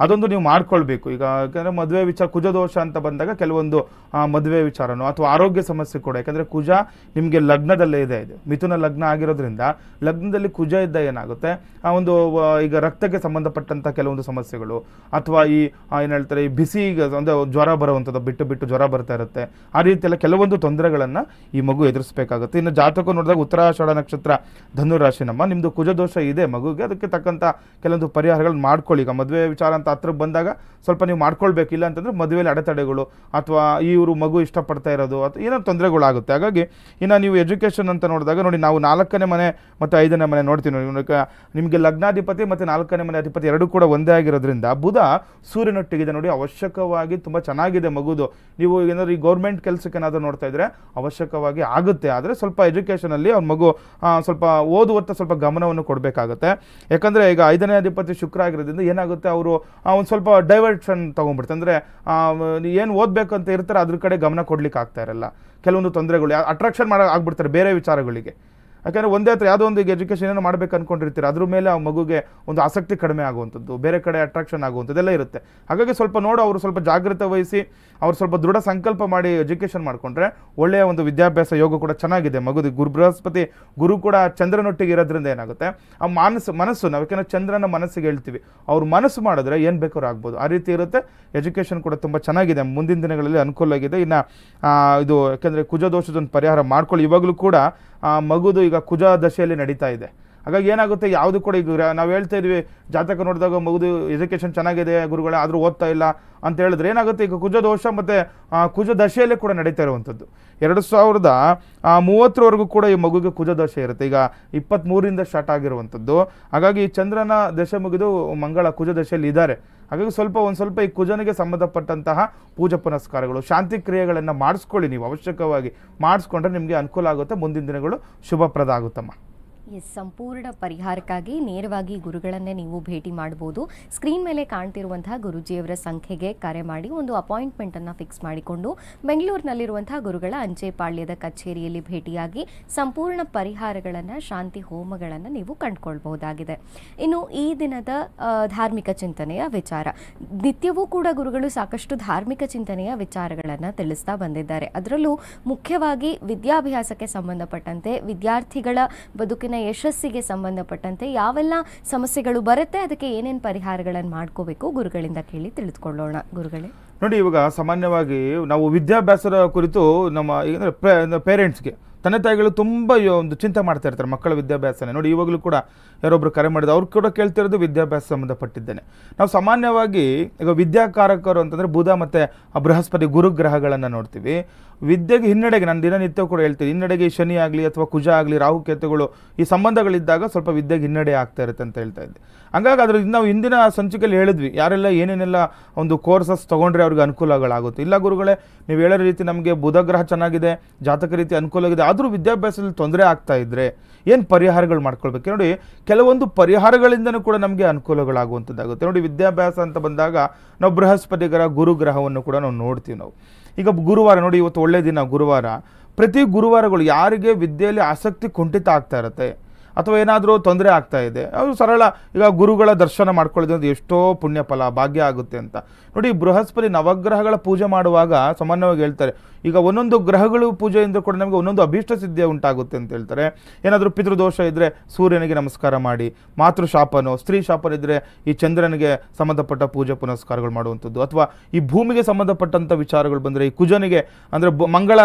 ಅದೊಂದು ನೀವು ಮಾಡ್ಕೊಳ್ಬೇಕು. ಈಗ ಯಾಕಂದರೆ ಮದುವೆ ವಿಚಾರ ಕುಜದೋಷ ಅಂತ ಬಂದಾಗ ಕೆಲವೊಂದು ಆ, ಮದುವೆ ವಿಚಾರನೋ ಅಥವಾ ಆರೋಗ್ಯ ಸಮಸ್ಯೆ ಕೂಡ ಯಾಕಂದರೆ ಕುಜ ನಿಮಗೆ ಲಗ್ನದಲ್ಲೇ ಇದೆ ಇದೆ. ಮಿಥುನ ಲಗ್ನ ಆಗಿರೋದ್ರಿಂದ ಲಗ್ನದಲ್ಲಿ ಕುಜ ಇದ್ದ ಏನಾಗುತ್ತೆ? ಆ ಒಂದು ಆ, ಈಗ ರಕ್ತಕ್ಕೆ ಸಂಬಂಧಪಟ್ಟಂಥ ಕೆಲವೊಂದು ಸಮಸ್ಯೆಗಳು ಅಥವಾ ಈ ಏನು ಹೇಳ್ತಾರೆ ಈ ಬಿಸಿ ಈಗ ಒಂದು ಜ್ವರ ಬರುವಂಥದ್ದು ಬಿಟ್ಟು ಬಿಟ್ಟು ಜ್ವರ ಬರ್ತಾ ಇರುತ್ತೆ. ಆ ರೀತಿಯೆಲ್ಲ ಕೆಲವೊಂದು ತೊಂದರೆಗಳನ್ನು ಈ ಮಗು ಎದುರಿಸಬೇಕಾಗುತ್ತೆ. ಇನ್ನು ಜಾತಕ ನೋಡಿದಾಗ ಉತ್ತರಾಷಾಢ ನಕ್ಷತ್ರ ಧನು ರಾಶಿ ನಮ್ಮ. ನಿಮ್ಮದು ಕುಜದೋಷ ಇದೆ ಮಗುಗೆ ಅದಕ್ಕೆ ತಕ್ಕಂಥ ಕೆಲವೊಂದು ಪರಿಹಾರಗಳನ್ನ ಮಾಡ್ಕೊಳ್ಳಿ. ಈಗ ಮದುವೆ ವಿಚಾರ ಅಂತ ಹತ್ರ ಬಂದಾಗ ಸ್ವಲ್ಪ ನೀವು ಮಾಡ್ಕೊಳ್ಬೇಕು. ಇಲ್ಲ ಅಂತಂದರೆ ಮದುವೆಯಲ್ಲಿ ಅಡೆತಡೆಗಳು ಅಥವಾ ಇವರು ಮಗು ಇಷ್ಟಪಡ್ತಾ ಇರೋದು ಅಥವಾ ಏನೋ ತೊಂದರೆಗಳಾಗುತ್ತೆ. ಹಾಗಾಗಿ ಇನ್ನು ನೀವು ಎಜುಕೇಷನ್ ಅಂತ ನೋಡಿದಾಗ ನೋಡಿ ನಾವು ನಾಲ್ಕನೇ ಮನೆ ಮತ್ತು ಐದನೇ ಮನೆ ನೋಡ್ತೀವಿ ನೋಡಿ. ನಿಮಗೆ ಲಗ್ನಾಧಿಪತಿ ಮತ್ತು ನಾಲ್ಕನೇ ಮನೆ ಅಧಿಪತಿ ಎರಡೂ ಕೂಡ ಒಂದೇ ಆಗಿರೋದ್ರಿಂದ ಬುಧ ಸೂರ್ಯನೊಟ್ಟಿಗಿದೆ ನೋಡಿ. ಅವಶ್ಯಕವಾಗಿ ತುಂಬ ಚೆನ್ನಾಗಿದೆ ಮಗುದು. ನೀವು ಏನಾದರೂ ಈ ಗೌರ್ಮೆಂಟ್ ಕೆಲಸಕ್ಕೆ ಏನಾದರೂ ನೋಡ್ತಾ ಇದ್ರೆ ಅವಶ್ಯಕವಾಗಿ ಆಗುತ್ತೆ. ಆದರೆ ಸ್ವಲ್ಪ ಎಜುಕೇಷನಲ್ಲಿ ಅವ್ರ ಮಗು ಸ್ವಲ್ಪ ಓದುವತ್ತ ಸ್ವಲ್ಪ ಗಮನವನ್ನು ಕೊಡಬೇಕಾಗುತ್ತೆ. ಯಾಕಂದರೆ ಈಗ ಐದನೇ ಅಧಿಪತಿ ಶುಕ್ರ ಆಗಿರೋದ್ರಿಂದ ಏನಾಗುತ್ತೆ, ಅವರು ಒಂದು ಸ್ವಲ್ಪ ಡೈವರ್ಷನ್ ತೊಗೊಂಡ್ಬಿಡ್ತಾರೆ ಅಂದರೆ ಏನು ಓದಬೇಕು ಅಂತ ಇರ್ತಾರೆ, ಅದ್ರ ಕಡೆ ಗಮನ ಕೊಡ್ಲಿಕ್ಕೆ ಆಗ್ತಾ ಇರಲ್ಲ. ಕೆಲವೊಂದು ತೊಂದರೆಗಳು ಅಟ್ರಾಕ್ಷನ್ ಮಾಡೋ, ಆಗ್ಬಿಡ್ತಾರೆ ಬೇರೆ ವಿಚಾರಗಳಿಗೆ. ಯಾಕಂದರೆ ಒಂದೇ ಹತ್ರ ಯಾವುದೋ ಒಂದು ಈಗ ಎಜುಕೇಷನ್ ಏನೋ ಮಾಡ್ಬೇಕು ಅನ್ಕೊಂಡಿರ್ತೀರ, ಅದ್ರ ಮೇಲೆ ಆ ಮಗುಗೆ ಒಂದು ಆಸಕ್ತಿ ಕಡಿಮೆ ಆಗುವಂಥದ್ದು, ಬೇರೆ ಕಡೆ ಅಟ್ರಾಕ್ಷನ್ ಆಗುವಂಥದ್ದೆಲ್ಲ ಇರುತ್ತೆ. ಹಾಗಾಗಿ ಸ್ವಲ್ಪ ನೋಡು, ಅವರು ಸ್ವಲ್ಪ ಜಾಗೃತ ವಹಿಸಿ, ಅವ್ರು ಸ್ವಲ್ಪ ದೃಢ ಸಂಕಲ್ಪ ಮಾಡಿ ಎಜುಕೇಷನ್ ಮಾಡಿಕೊಂಡ್ರೆ ಒಳ್ಳೆಯ ಒಂದು ವಿದ್ಯಾಭ್ಯಾಸ, ಯೋಗ ಕೂಡ ಚೆನ್ನಾಗಿದೆ. ಮಗುದು ಗುರು ಬೃಹಸ್ಪತಿ ಗುರು ಕೂಡ ಚಂದ್ರನೊಟ್ಟಿಗೆ ಇರೋದ್ರಿಂದ ಏನಾಗುತ್ತೆ? ಆ ಮನಸ್ಸು ಮನಸ್ಸು, ನಾವು ಯಾಕೆಂದರೆ ಚಂದ್ರನ ಮನಸ್ಸಿಗೆ ಹೇಳ್ತೀವಿ, ಅವ್ರ ಮನಸ್ಸು ಮಾಡಿದ್ರೆ ಏನು ಬೇಕಾದ್ರೂ ಆಗ್ಬೋದು. ಆ ರೀತಿ ಇರುತ್ತೆ. ಎಜುಕೇಷನ್ ಕೂಡ ತುಂಬ ಚೆನ್ನಾಗಿದೆ. ಮುಂದಿನ ದಿನಗಳಲ್ಲಿ ಅನುಕೂಲ ಆಗಿದೆ. ಇನ್ನು ಇದು ಯಾಕೆಂದರೆ ಕುಜ ದೋಷದೊಂದು ಪರಿಹಾರ ಮಾಡ್ಕೊಳ್ಳಿ. ಇವಾಗಲೂ ಕೂಡ ಮಗುದು ಈಗ ಕುಜ ದಶೆಯಲ್ಲಿ ನಡೀತಾ ಇದೆ. ಹಾಗಾಗಿ ಏನಾಗುತ್ತೆ, ಯಾವುದು ಕೂಡ ಈಗ ನಾವು ಹೇಳ್ತಾ ಇದ್ವಿ, ಜಾತಕ ನೋಡಿದಾಗ ಮಗುದು ಎಜುಕೇಷನ್ ಚೆನ್ನಾಗಿದೆ, ಗುರುಗಳ ಆದರೂ ಓದ್ತಾ ಇಲ್ಲ ಅಂತ ಹೇಳಿದ್ರೆ ಏನಾಗುತ್ತೆ, ಈಗ ಕುಜ ದೋಷ ಮತ್ತು ಕುಜ ದಶೆಯಲ್ಲೇ ಕೂಡ ನಡೀತಾ ಇರುವಂಥದ್ದು. ಎರಡು ಸಾವಿರದ ಮೂವತ್ತರವರೆಗೂ ಕೂಡ ಈ ಮಗುಗೆ ಕುಜ ದಶೆ ಇರುತ್ತೆ. ಈಗ ಇಪ್ಪತ್ತ್ಮೂರಿಂದ ಸ್ಟಾರ್ಟ್ ಆಗಿರುವಂಥದ್ದು. ಹಾಗಾಗಿ ಚಂದ್ರನ ದಶೆ ಮುಗಿದು ಮಂಗಳ ಕುಜ ದಶೆಯಲ್ಲಿ ಇದ್ದಾರೆ. ಹಾಗಾಗಿ ಸ್ವಲ್ಪ, ಒಂದು ಸ್ವಲ್ಪ ಈ ಕುಜನಿಗೆ ಸಂಬಂಧಪಟ್ಟಂತಹ ಪೂಜಾ ಪುನಸ್ಕಾರಗಳು, ಶಾಂತಿ ಕ್ರಿಯೆಗಳನ್ನು ಮಾಡಿಸ್ಕೊಳ್ಳಿ ನೀವು. ಅವಶ್ಯಕವಾಗಿ ಮಾಡಿಸ್ಕೊಂಡ್ರೆ ನಿಮಗೆ ಅನುಕೂಲ ಆಗುತ್ತೆ. ಮುಂದಿನ ದಿನಗಳು ಶುಭಪ್ರದ ಆಗುತ್ತಮ್ಮ. ಎಸ್ ಸಂಪೂರ್ಣ ಪರಿಹಾರಕ್ಕಾಗಿ ನೇರವಾಗಿ ಗುರುಗಳನ್ನೇ ನೀವು ಭೇಟಿ ಮಾಡಬಹುದು. ಸ್ಕ್ರೀನ್ ಮೇಲೆ ಕಾಣ್ತಿರುವಂತಹ ಗುರುಜಿಯವರ ಸಂಖ್ಯೆಗೆ ಕರೆ ಮಾಡಿ ಒಂದು ಅಪಾಯಿಂಟ್ಮೆಂಟನ್ನು ಫಿಕ್ಸ್ ಮಾಡಿಕೊಂಡು ಬೆಂಗಳೂರಿನಲ್ಲಿರುವಂತಹ ಗುರುಗಳ ಅಂಚೆ ಪಾಳ್ಯದ ಕಚೇರಿಯಲ್ಲಿ ಭೇಟಿಯಾಗಿ ಸಂಪೂರ್ಣ ಪರಿಹಾರಗಳನ್ನು, ಶಾಂತಿ ಹೋಮಗಳನ್ನು ನೀವು ಕಂಡುಕೊಳ್ಬಹುದಾಗಿದೆ. ಇನ್ನು ಈ ದಿನದ ಧಾರ್ಮಿಕ ಚಿಂತನೆಯ ವಿಚಾರ. ನಿತ್ಯವೂ ಕೂಡ ಗುರುಗಳು ಸಾಕಷ್ಟು ಧಾರ್ಮಿಕ ಚಿಂತನೆಯ ವಿಚಾರಗಳನ್ನು ತಿಳಿಸ್ತಾ ಬಂದಿದ್ದಾರೆ. ಅದರಲ್ಲೂ ಮುಖ್ಯವಾಗಿ ವಿದ್ಯಾಭ್ಯಾಸಕ್ಕೆ ಸಂಬಂಧಪಟ್ಟಂತೆ ವಿದ್ಯಾರ್ಥಿಗಳ ಬದುಕಿನ ಯಶಸ್ಸಿಗೆ ಸಂಬಂಧಪಟ್ಟಂತೆ ಯಾವೆಲ್ಲ ಸಮಸ್ಯೆಗಳು ಬರುತ್ತೆ, ಅದಕ್ಕೆ ಏನೇನು ಪರಿಹಾರಗಳನ್ನು ಮಾಡ್ಕೋಬೇಕು ಗುರುಗಳಿಂದ ಕೇಳಿ ತಿಳಿದುಕೊಳ್ಳೋಣ. ಗುರುಗಳೇ. ನೋಡಿ, ಇವಾಗ ಸಾಮಾನ್ಯವಾಗಿ ನಾವು ವಿದ್ಯಾಭ್ಯಾಸದ ಕುರಿತು ನಮ್ಮ ಪೇರೆಂಟ್ಸ್ಗೆ ತಂದೆ ತಾಯಿಗಳು ತುಂಬ ಒಂದು ಚಿಂತೆ ಮಾಡ್ತಾ ಇರ್ತಾರೆ ಮಕ್ಕಳ ವಿದ್ಯಾಭ್ಯಾಸನೇ. ನೋಡಿ, ಇವಾಗಲೂ ಕೂಡ ಯಾರೊಬ್ಬರು ಕರೆ ಮಾಡಿದ್ರು, ಅವ್ರು ಕೂಡ ಕೇಳ್ತಿರೋದು ವಿದ್ಯಾಭ್ಯಾಸ ಸಂಬಂಧಪಟ್ಟಿದ್ದೇನೆ. ನಾವು ಸಾಮಾನ್ಯವಾಗಿ ಈಗ ವಿದ್ಯಾಕಾರಕರು ಅಂತಂದರೆ ಬುಧ ಮತ್ತು ಬೃಹಸ್ಪತಿ ಗುರುಗ್ರಹಗಳನ್ನು ನೋಡ್ತೀವಿ. ವಿದ್ಯೆಗೆ ಹಿನ್ನಡೆಗೆ, ನಾನು ದಿನನಿತ್ಯ ಕೂಡ ಹೇಳ್ತೀನಿ, ಹಿನ್ನಡೆಗೆ ಶನಿ ಆಗಲಿ ಅಥವಾ ಕುಜ ಆಗಲಿ ರಾಹುಕೇತುಗಳು ಈ ಸಂಬಂಧಗಳಿದ್ದಾಗ ಸ್ವಲ್ಪ ವಿದ್ಯೆಗೆ ಹಿನ್ನಡೆ ಆಗ್ತಾ ಇರುತ್ತೆ ಅಂತ ಹೇಳ್ತಾ ಇದ್ದೆ. ಹಂಗಾಗಿ ಅದರಿಂದ ನಾವು ಹಿಂದಿನ ಸಂಚಿಕೆಯಲ್ಲಿ ಹೇಳಿದ್ವಿ, ಯಾರೆಲ್ಲ ಏನೇನೆಲ್ಲ ಒಂದು ಕೋರ್ಸಸ್ ತೊಗೊಂಡ್ರೆ ಅವ್ರಿಗೆ ಅನುಕೂಲಗಳಾಗುತ್ತೆ. ಇಲ್ಲ ಗುರುಗಳೇ, ನೀವು ಹೇಳೋ ರೀತಿ ನಮಗೆ ಬುಧ ಗ್ರಹ ಚೆನ್ನಾಗಿದೆ, ಜಾತಕ ರೀತಿ ಅನುಕೂಲ ಆಗಿದೆ ಆದರೂ ವಿದ್ಯಾಭ್ಯಾಸದಲ್ಲಿ ತೊಂದರೆ ಆಗ್ತಾ ಇದ್ದರೆ ಏನು ಪರಿಹಾರಗಳು ಮಾಡ್ಕೊಳ್ಬೇಕು? ನೋಡಿ, ಕೆಲವೊಂದು ಪರಿಹಾರಗಳಿಂದನೂ ಕೂಡ ನಮಗೆ ಅನುಕೂಲಗಳಾಗುವಂಥದ್ದಾಗುತ್ತೆ. ನೋಡಿ, ವಿದ್ಯಾಭ್ಯಾಸ ಅಂತ ಬಂದಾಗ ನಾವು ಬೃಹಸ್ಪತಿ ಗ್ರಹ ಗುರು ಗ್ರಹವನ್ನು ಕೂಡ ನಾವು ನೋಡ್ತೀವಿ ನಾವು. ಈಗ ಗುರುವಾರ, ನೋಡಿ, ಇವತ್ತು ಒಳ್ಳೆಯ ದಿನ ಗುರುವಾರ. ಪ್ರತಿ ಗುರುವಾರಗಳು ಯಾರಿಗೆ ವಿದ್ಯೆಯಲ್ಲಿ ಆಸಕ್ತಿ ಕುಂಠಿತ ಆಗ್ತಾ ಇರುತ್ತೆ. ಅಥವಾ ಏನಾದರೂ ತೊಂದರೆ ಆಗ್ತಾ ಇದೆ. ಅವರು ಸರಳ ಈಗ ಗುರುಗಳ ದರ್ಶನ ಮಾಡ್ಕೊಳ್ಳೋದ್ರಿಂದ ಎಷ್ಟೋ ಪುಣ್ಯ ಫಲ, ಭಾಗ್ಯ ಆಗುತ್ತೆ ಅಂತ. ನೋಡಿ, ಬೃಹಸ್ಪತಿ ನವಗ್ರಹಗಳ ಪೂಜೆ ಮಾಡುವಾಗ ಸಾಮಾನ್ಯವಾಗಿ ಹೇಳ್ತಾರೆ, ಈಗ ಒಂದೊಂದು ಗ್ರಹಗಳು ಪೂಜೆಯಿಂದ ಕೂಡ ನಮಗೆ ಒಂದೊಂದು ಅಭೀಷ್ಟ ಸಿದ್ಧಿ ಉಂಟಾಗುತ್ತೆ ಅಂತ ಹೇಳ್ತಾರೆ. ಏನಾದರೂ ಪಿತೃದೋಷ ಇದ್ದರೆ ಸೂರ್ಯನಿಗೆ ನಮಸ್ಕಾರ ಮಾಡಿ, ಮಾತೃ ಶಾಪನೋ, ಸ್ತ್ರೀ ಶಾಪನ ಇದ್ದರೆ ಈ ಚಂದ್ರನಿಗೆ ಸಂಬಂಧಪಟ್ಟ ಪೂಜೆ ಪುನಸ್ಕಾರಗಳು ಮಾಡುವಂಥದ್ದು. ಅಥವಾ ಈ ಭೂಮಿಗೆ ಸಂಬಂಧಪಟ್ಟಂಥ ವಿಚಾರಗಳು ಬಂದರೆ ಈ ಕುಜನಿಗೆ ಅಂದರೆ ಮಂಗಳ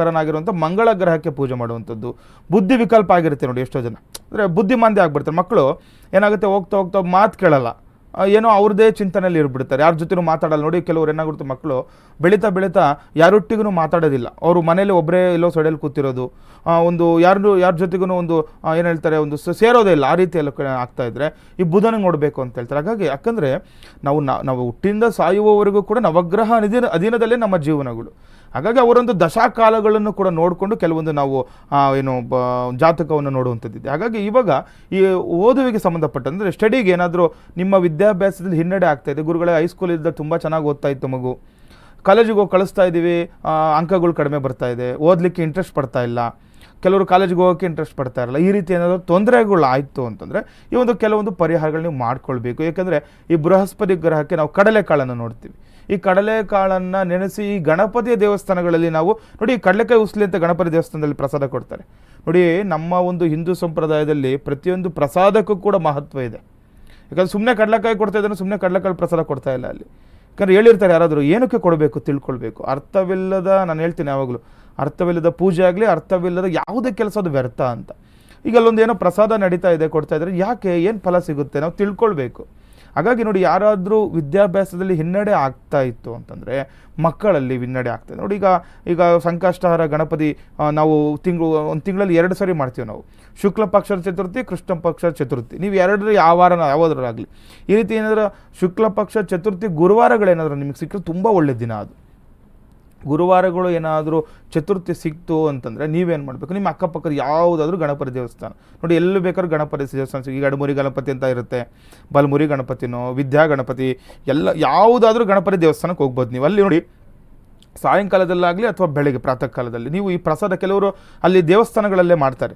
ಕರನಾಗಿರುವಂಥ ಮಂಗಳ ಗ್ರಹಕ್ಕೆ ಪೂಜೆ ಮಾಡುವಂಥದ್ದು. ಬುದ್ಧಿ ವಿಕಲ್ಪ ಆಗಿರುತ್ತೆ ನೋಡಿ ಎಷ್ಟೋ ಜನ. ಅಂದರೆ ಬುದ್ಧಿಮಾಂದಿ ಆಗ್ಬಿಡ್ತಾರೆ. ಮಕ್ಕಳು ಏನಾಗುತ್ತೆ ಹೋಗ್ತಾ ಹೋಗ್ತಾ ಮಾತು ಕೇಳಲ್ಲ. ಏನೋ ಅವ್ರದ್ದೇ ಚಿಂತನೆಯಲ್ಲಿ ಇರ್ಬಿಡ್ತಾರೆ. ಯಾರ ಜೊತೆನೂ ಮಾತಾಡಲ್ಲ. ನೋಡಿ, ಕೆಲವ್ರು ಏನಾಗುತ್ತೆ ಮಕ್ಕಳು, ಬೆಳೀತಾ ಬೆಳೀತಾ ಯಾರೊಟ್ಟಿಗೂ ಮಾತಾಡೋದಿಲ್ಲ. ಅವರು ಮನೇಲಿ ಒಬ್ಬರೇ ಎಲ್ಲೋ ಸೈಡಲ್ಲಿ ಕೂತಿರೋದು. ಒಂದು ಯಾರು ಯಾರ ಜೊತೆಗೂ ಒಂದು ಏನು ಹೇಳ್ತಾರೆ, ಒಂದು ಸೇರೋದೇ ಇಲ್ಲ. ಆ ರೀತಿ ಎಲ್ಲ ಆಗ್ತಾ ಇದ್ದರೆ ಈ ಬುಧನ ನೋಡಬೇಕು ಅಂತ ಹೇಳ್ತಾರೆ. ಹಾಗಾಗಿ ಯಾಕಂದರೆ ನಾವು ನಾವು ಹುಟ್ಟಿಂದ ಸಾಯುವವರೆಗೂ ಕೂಡ ನವಗ್ರಹ ಅಧೀನ, ಅಧೀನದಲ್ಲೇ ನಮ್ಮ ಜೀವನಗಳು. ಹಾಗಾಗಿ ಅವರೊಂದು ದಶಾಕಾಲಗಳನ್ನು ಕೂಡ ನೋಡಿಕೊಂಡು ಕೆಲವೊಂದು ನಾವು ಏನು, ಬ, ಜಾತಕವನ್ನು ನೋಡುವಂಥದ್ದಿದೆ. ಹಾಗಾಗಿ ಇವಾಗ ಈ ಓದುವಿಗೆ ಸಂಬಂಧಪಟ್ಟಂದರೆ ಸ್ಟಡಿಗೆ ಏನಾದರೂ ನಿಮ್ಮ ವಿದ್ಯಾಭ್ಯಾಸದಲ್ಲಿ ಹಿನ್ನಡೆ ಆಗ್ತಾ ಇದೆ. ಗುರುಗಳೇ ಹೈಸ್ಕೂಲಿಂದ ತುಂಬ ಚೆನ್ನಾಗಿ ಓದ್ತಾ ಇತ್ತು ಮಗು. ಕಾಲೇಜಿಗೆ ಹೋಗಿ ಕಳಿಸ್ತಾ ಇದ್ದೀವಿ ಅಂಕಗಳು ಕಡಿಮೆ ಬರ್ತಾ ಇದೆ. ಓದಲಿಕ್ಕೆ ಇಂಟ್ರೆಸ್ಟ್ ಪಡ್ತಾ ಇಲ್ಲ. ಕೆಲವರು ಕಾಲೇಜಿಗೆ ಹೋಗೋಕ್ಕೆ ಇಂಟ್ರೆಸ್ಟ್ ಪಡ್ತಾ ಇರಲ್ಲ. ಈ ರೀತಿ ಏನಾದರೂ ತೊಂದರೆಗಳು ಆಯಿತು ಅಂತಂದರೆ ಈ ಒಂದು ಕೆಲವೊಂದು ಪರಿಹಾರಗಳು ನೀವು ಮಾಡ್ಕೊಳ್ಬೇಕು. ಏಕೆಂದರೆ ಈ ಬೃಹಸ್ಪತಿ ಗ್ರಹಕ್ಕೆ ನಾವು ಕಡಲೆಕಾಳನ್ನು ನೋಡ್ತೀವಿ. ಈ ಕಡಲೆಕಾಳನ್ನು ನೆನೆಸಿ ಈ ಗಣಪತಿಯ ದೇವಸ್ಥಾನಗಳಲ್ಲಿ ನಾವು ನೋಡಿ ಕಡಲೆಕಾಯಿ ಉಸ್ಲಿ ಅಂತ ಗಣಪತಿ ದೇವಸ್ಥಾನದಲ್ಲಿ ಪ್ರಸಾದ ಕೊಡ್ತಾರೆ. ನೋಡಿ ನಮ್ಮ ಒಂದು ಹಿಂದೂ ಸಂಪ್ರದಾಯದಲ್ಲಿ ಪ್ರತಿಯೊಂದು ಪ್ರಸಾದಕ್ಕೂ ಕೂಡ ಮಹತ್ವ ಇದೆ. ಯಾಕಂದ್ರೆ ಸುಮ್ಮನೆ ಕಡಲೆಕಾಯಿ ಕೊಡ್ತಾ ಇದ್ದಾನೆ ಸುಮ್ಮನೆ ಕಡಲೆಕಾಯಿ ಪ್ರಸಾದ ಕೊಡ್ತಾ ಇಲ್ಲ ಅಲ್ಲಿ. ಯಾಕಂದ್ರೆ ಹೇಳಿರ್ತಾರೆ ಯಾರಾದರೂ, ಏನಕ್ಕೆ ಕೊಡಬೇಕು, ತಿಳ್ಕೊಳ್ಬೇಕು? ಅರ್ಥವಿಲ್ಲದ, ನಾನು ಹೇಳ್ತೀನಿ ಯಾವಾಗಲೂ, ಅರ್ಥವಿಲ್ಲದ ಪೂಜೆ ಆಗಲಿ, ಅರ್ಥವಿಲ್ಲದ ಯಾವುದೇ ಕೆಲಸ ಅದು ವ್ಯರ್ಥ ಅಂತ. ಈಗ ಅಲ್ಲೊಂದು ಏನೋ ಪ್ರಸಾದ ನಡೀತಾ ಇದೆ, ಕೊಡ್ತಾ ಇದ್ದಾರೆ. ಯಾಕೆ? ಏನು ಫಲ ಸಿಗುತ್ತೆ? ನಾವು ತಿಳ್ಕೊಳ್ಬೇಕು. ಹಾಗಾಗಿ ನೋಡಿ ಯಾರಾದರೂ ವಿದ್ಯಾಭ್ಯಾಸದಲ್ಲಿ ಹಿನ್ನಡೆ ಆಗ್ತಾ ಇತ್ತು ಅಂತಂದರೆ ಮಕ್ಕಳಲ್ಲಿ ಹಿನ್ನಡೆ ಆಗ್ತದೆ ನೋಡಿ ಈಗ ಈಗ ಸಂಕಷ್ಟಹಾರ ಗಣಪತಿ ನಾವು ತಿಂಗಳು, ಒಂದು ತಿಂಗಳಲ್ಲಿ ಎರಡು ಸಾರಿ ಮಾಡ್ತೀವಿ ನಾವು. ಶುಕ್ಲ ಪಕ್ಷದ ಚತುರ್ಥಿ, ಕೃಷ್ಣ ಪಕ್ಷದ ಚತುರ್ಥಿ. ನೀವು ಎರಡರ ಯಾವ ವಾರ ಯಾವುದರಾಗಲಿ ಈ ರೀತಿ ಏನಾದರೂ ಶುಕ್ಲ ಪಕ್ಷ ಚತುರ್ಥಿ ಗುರುವಾರಗಳೇನಾದರೂ ನಿಮಗೆ ಸಿಕ್ಕರೆ ತುಂಬ ಒಳ್ಳೆಯ ದಿನ ಅದು. ಗುರುವಾರಗಳು ಏನಾದರೂ ಚತುರ್ಥಿ ಸಿಕ್ತು ಅಂತಂದರೆ ನೀವೇನು ಮಾಡಬೇಕು? ನಿಮ್ಮ ಅಕ್ಕಪಕ್ಕದ ಯಾವುದಾದ್ರೂ ಗಣಪತಿ ದೇವಸ್ಥಾನ. ನೋಡಿ, ಎಲ್ಲಿ ಬೇಕಾದ್ರೂ ಗಣಪತಿ ದೇವಸ್ಥಾನ ಸಿಗ ಈಗ ಎಡಮುರಿ ಗಣಪತಿ ಅಂತ ಇರುತ್ತೆ, ಬಲ್ಮುರಿ ಗಣಪತಿನೋ, ವಿದ್ಯಾ ಗಣಪತಿ, ಎಲ್ಲ ಯಾವುದಾದ್ರೂ ಗಣಪತಿ ದೇವಸ್ಥಾನಕ್ಕೆ ಹೋಗ್ಬೋದು ನೀವು. ಅಲ್ಲಿ ನೋಡಿ, ಸಾಯಂಕಾಲದಲ್ಲಾಗಲಿ ಅಥವಾ ಬೆಳಗ್ಗೆ ಪ್ರಾತಃ ಕಾಲದಲ್ಲಿ ನೀವು ಈ ಪ್ರಸಾದ ಕೆಲವರು ಅಲ್ಲಿ ದೇವಸ್ಥಾನಗಳಲ್ಲೇ ಮಾಡ್ತಾರೆ.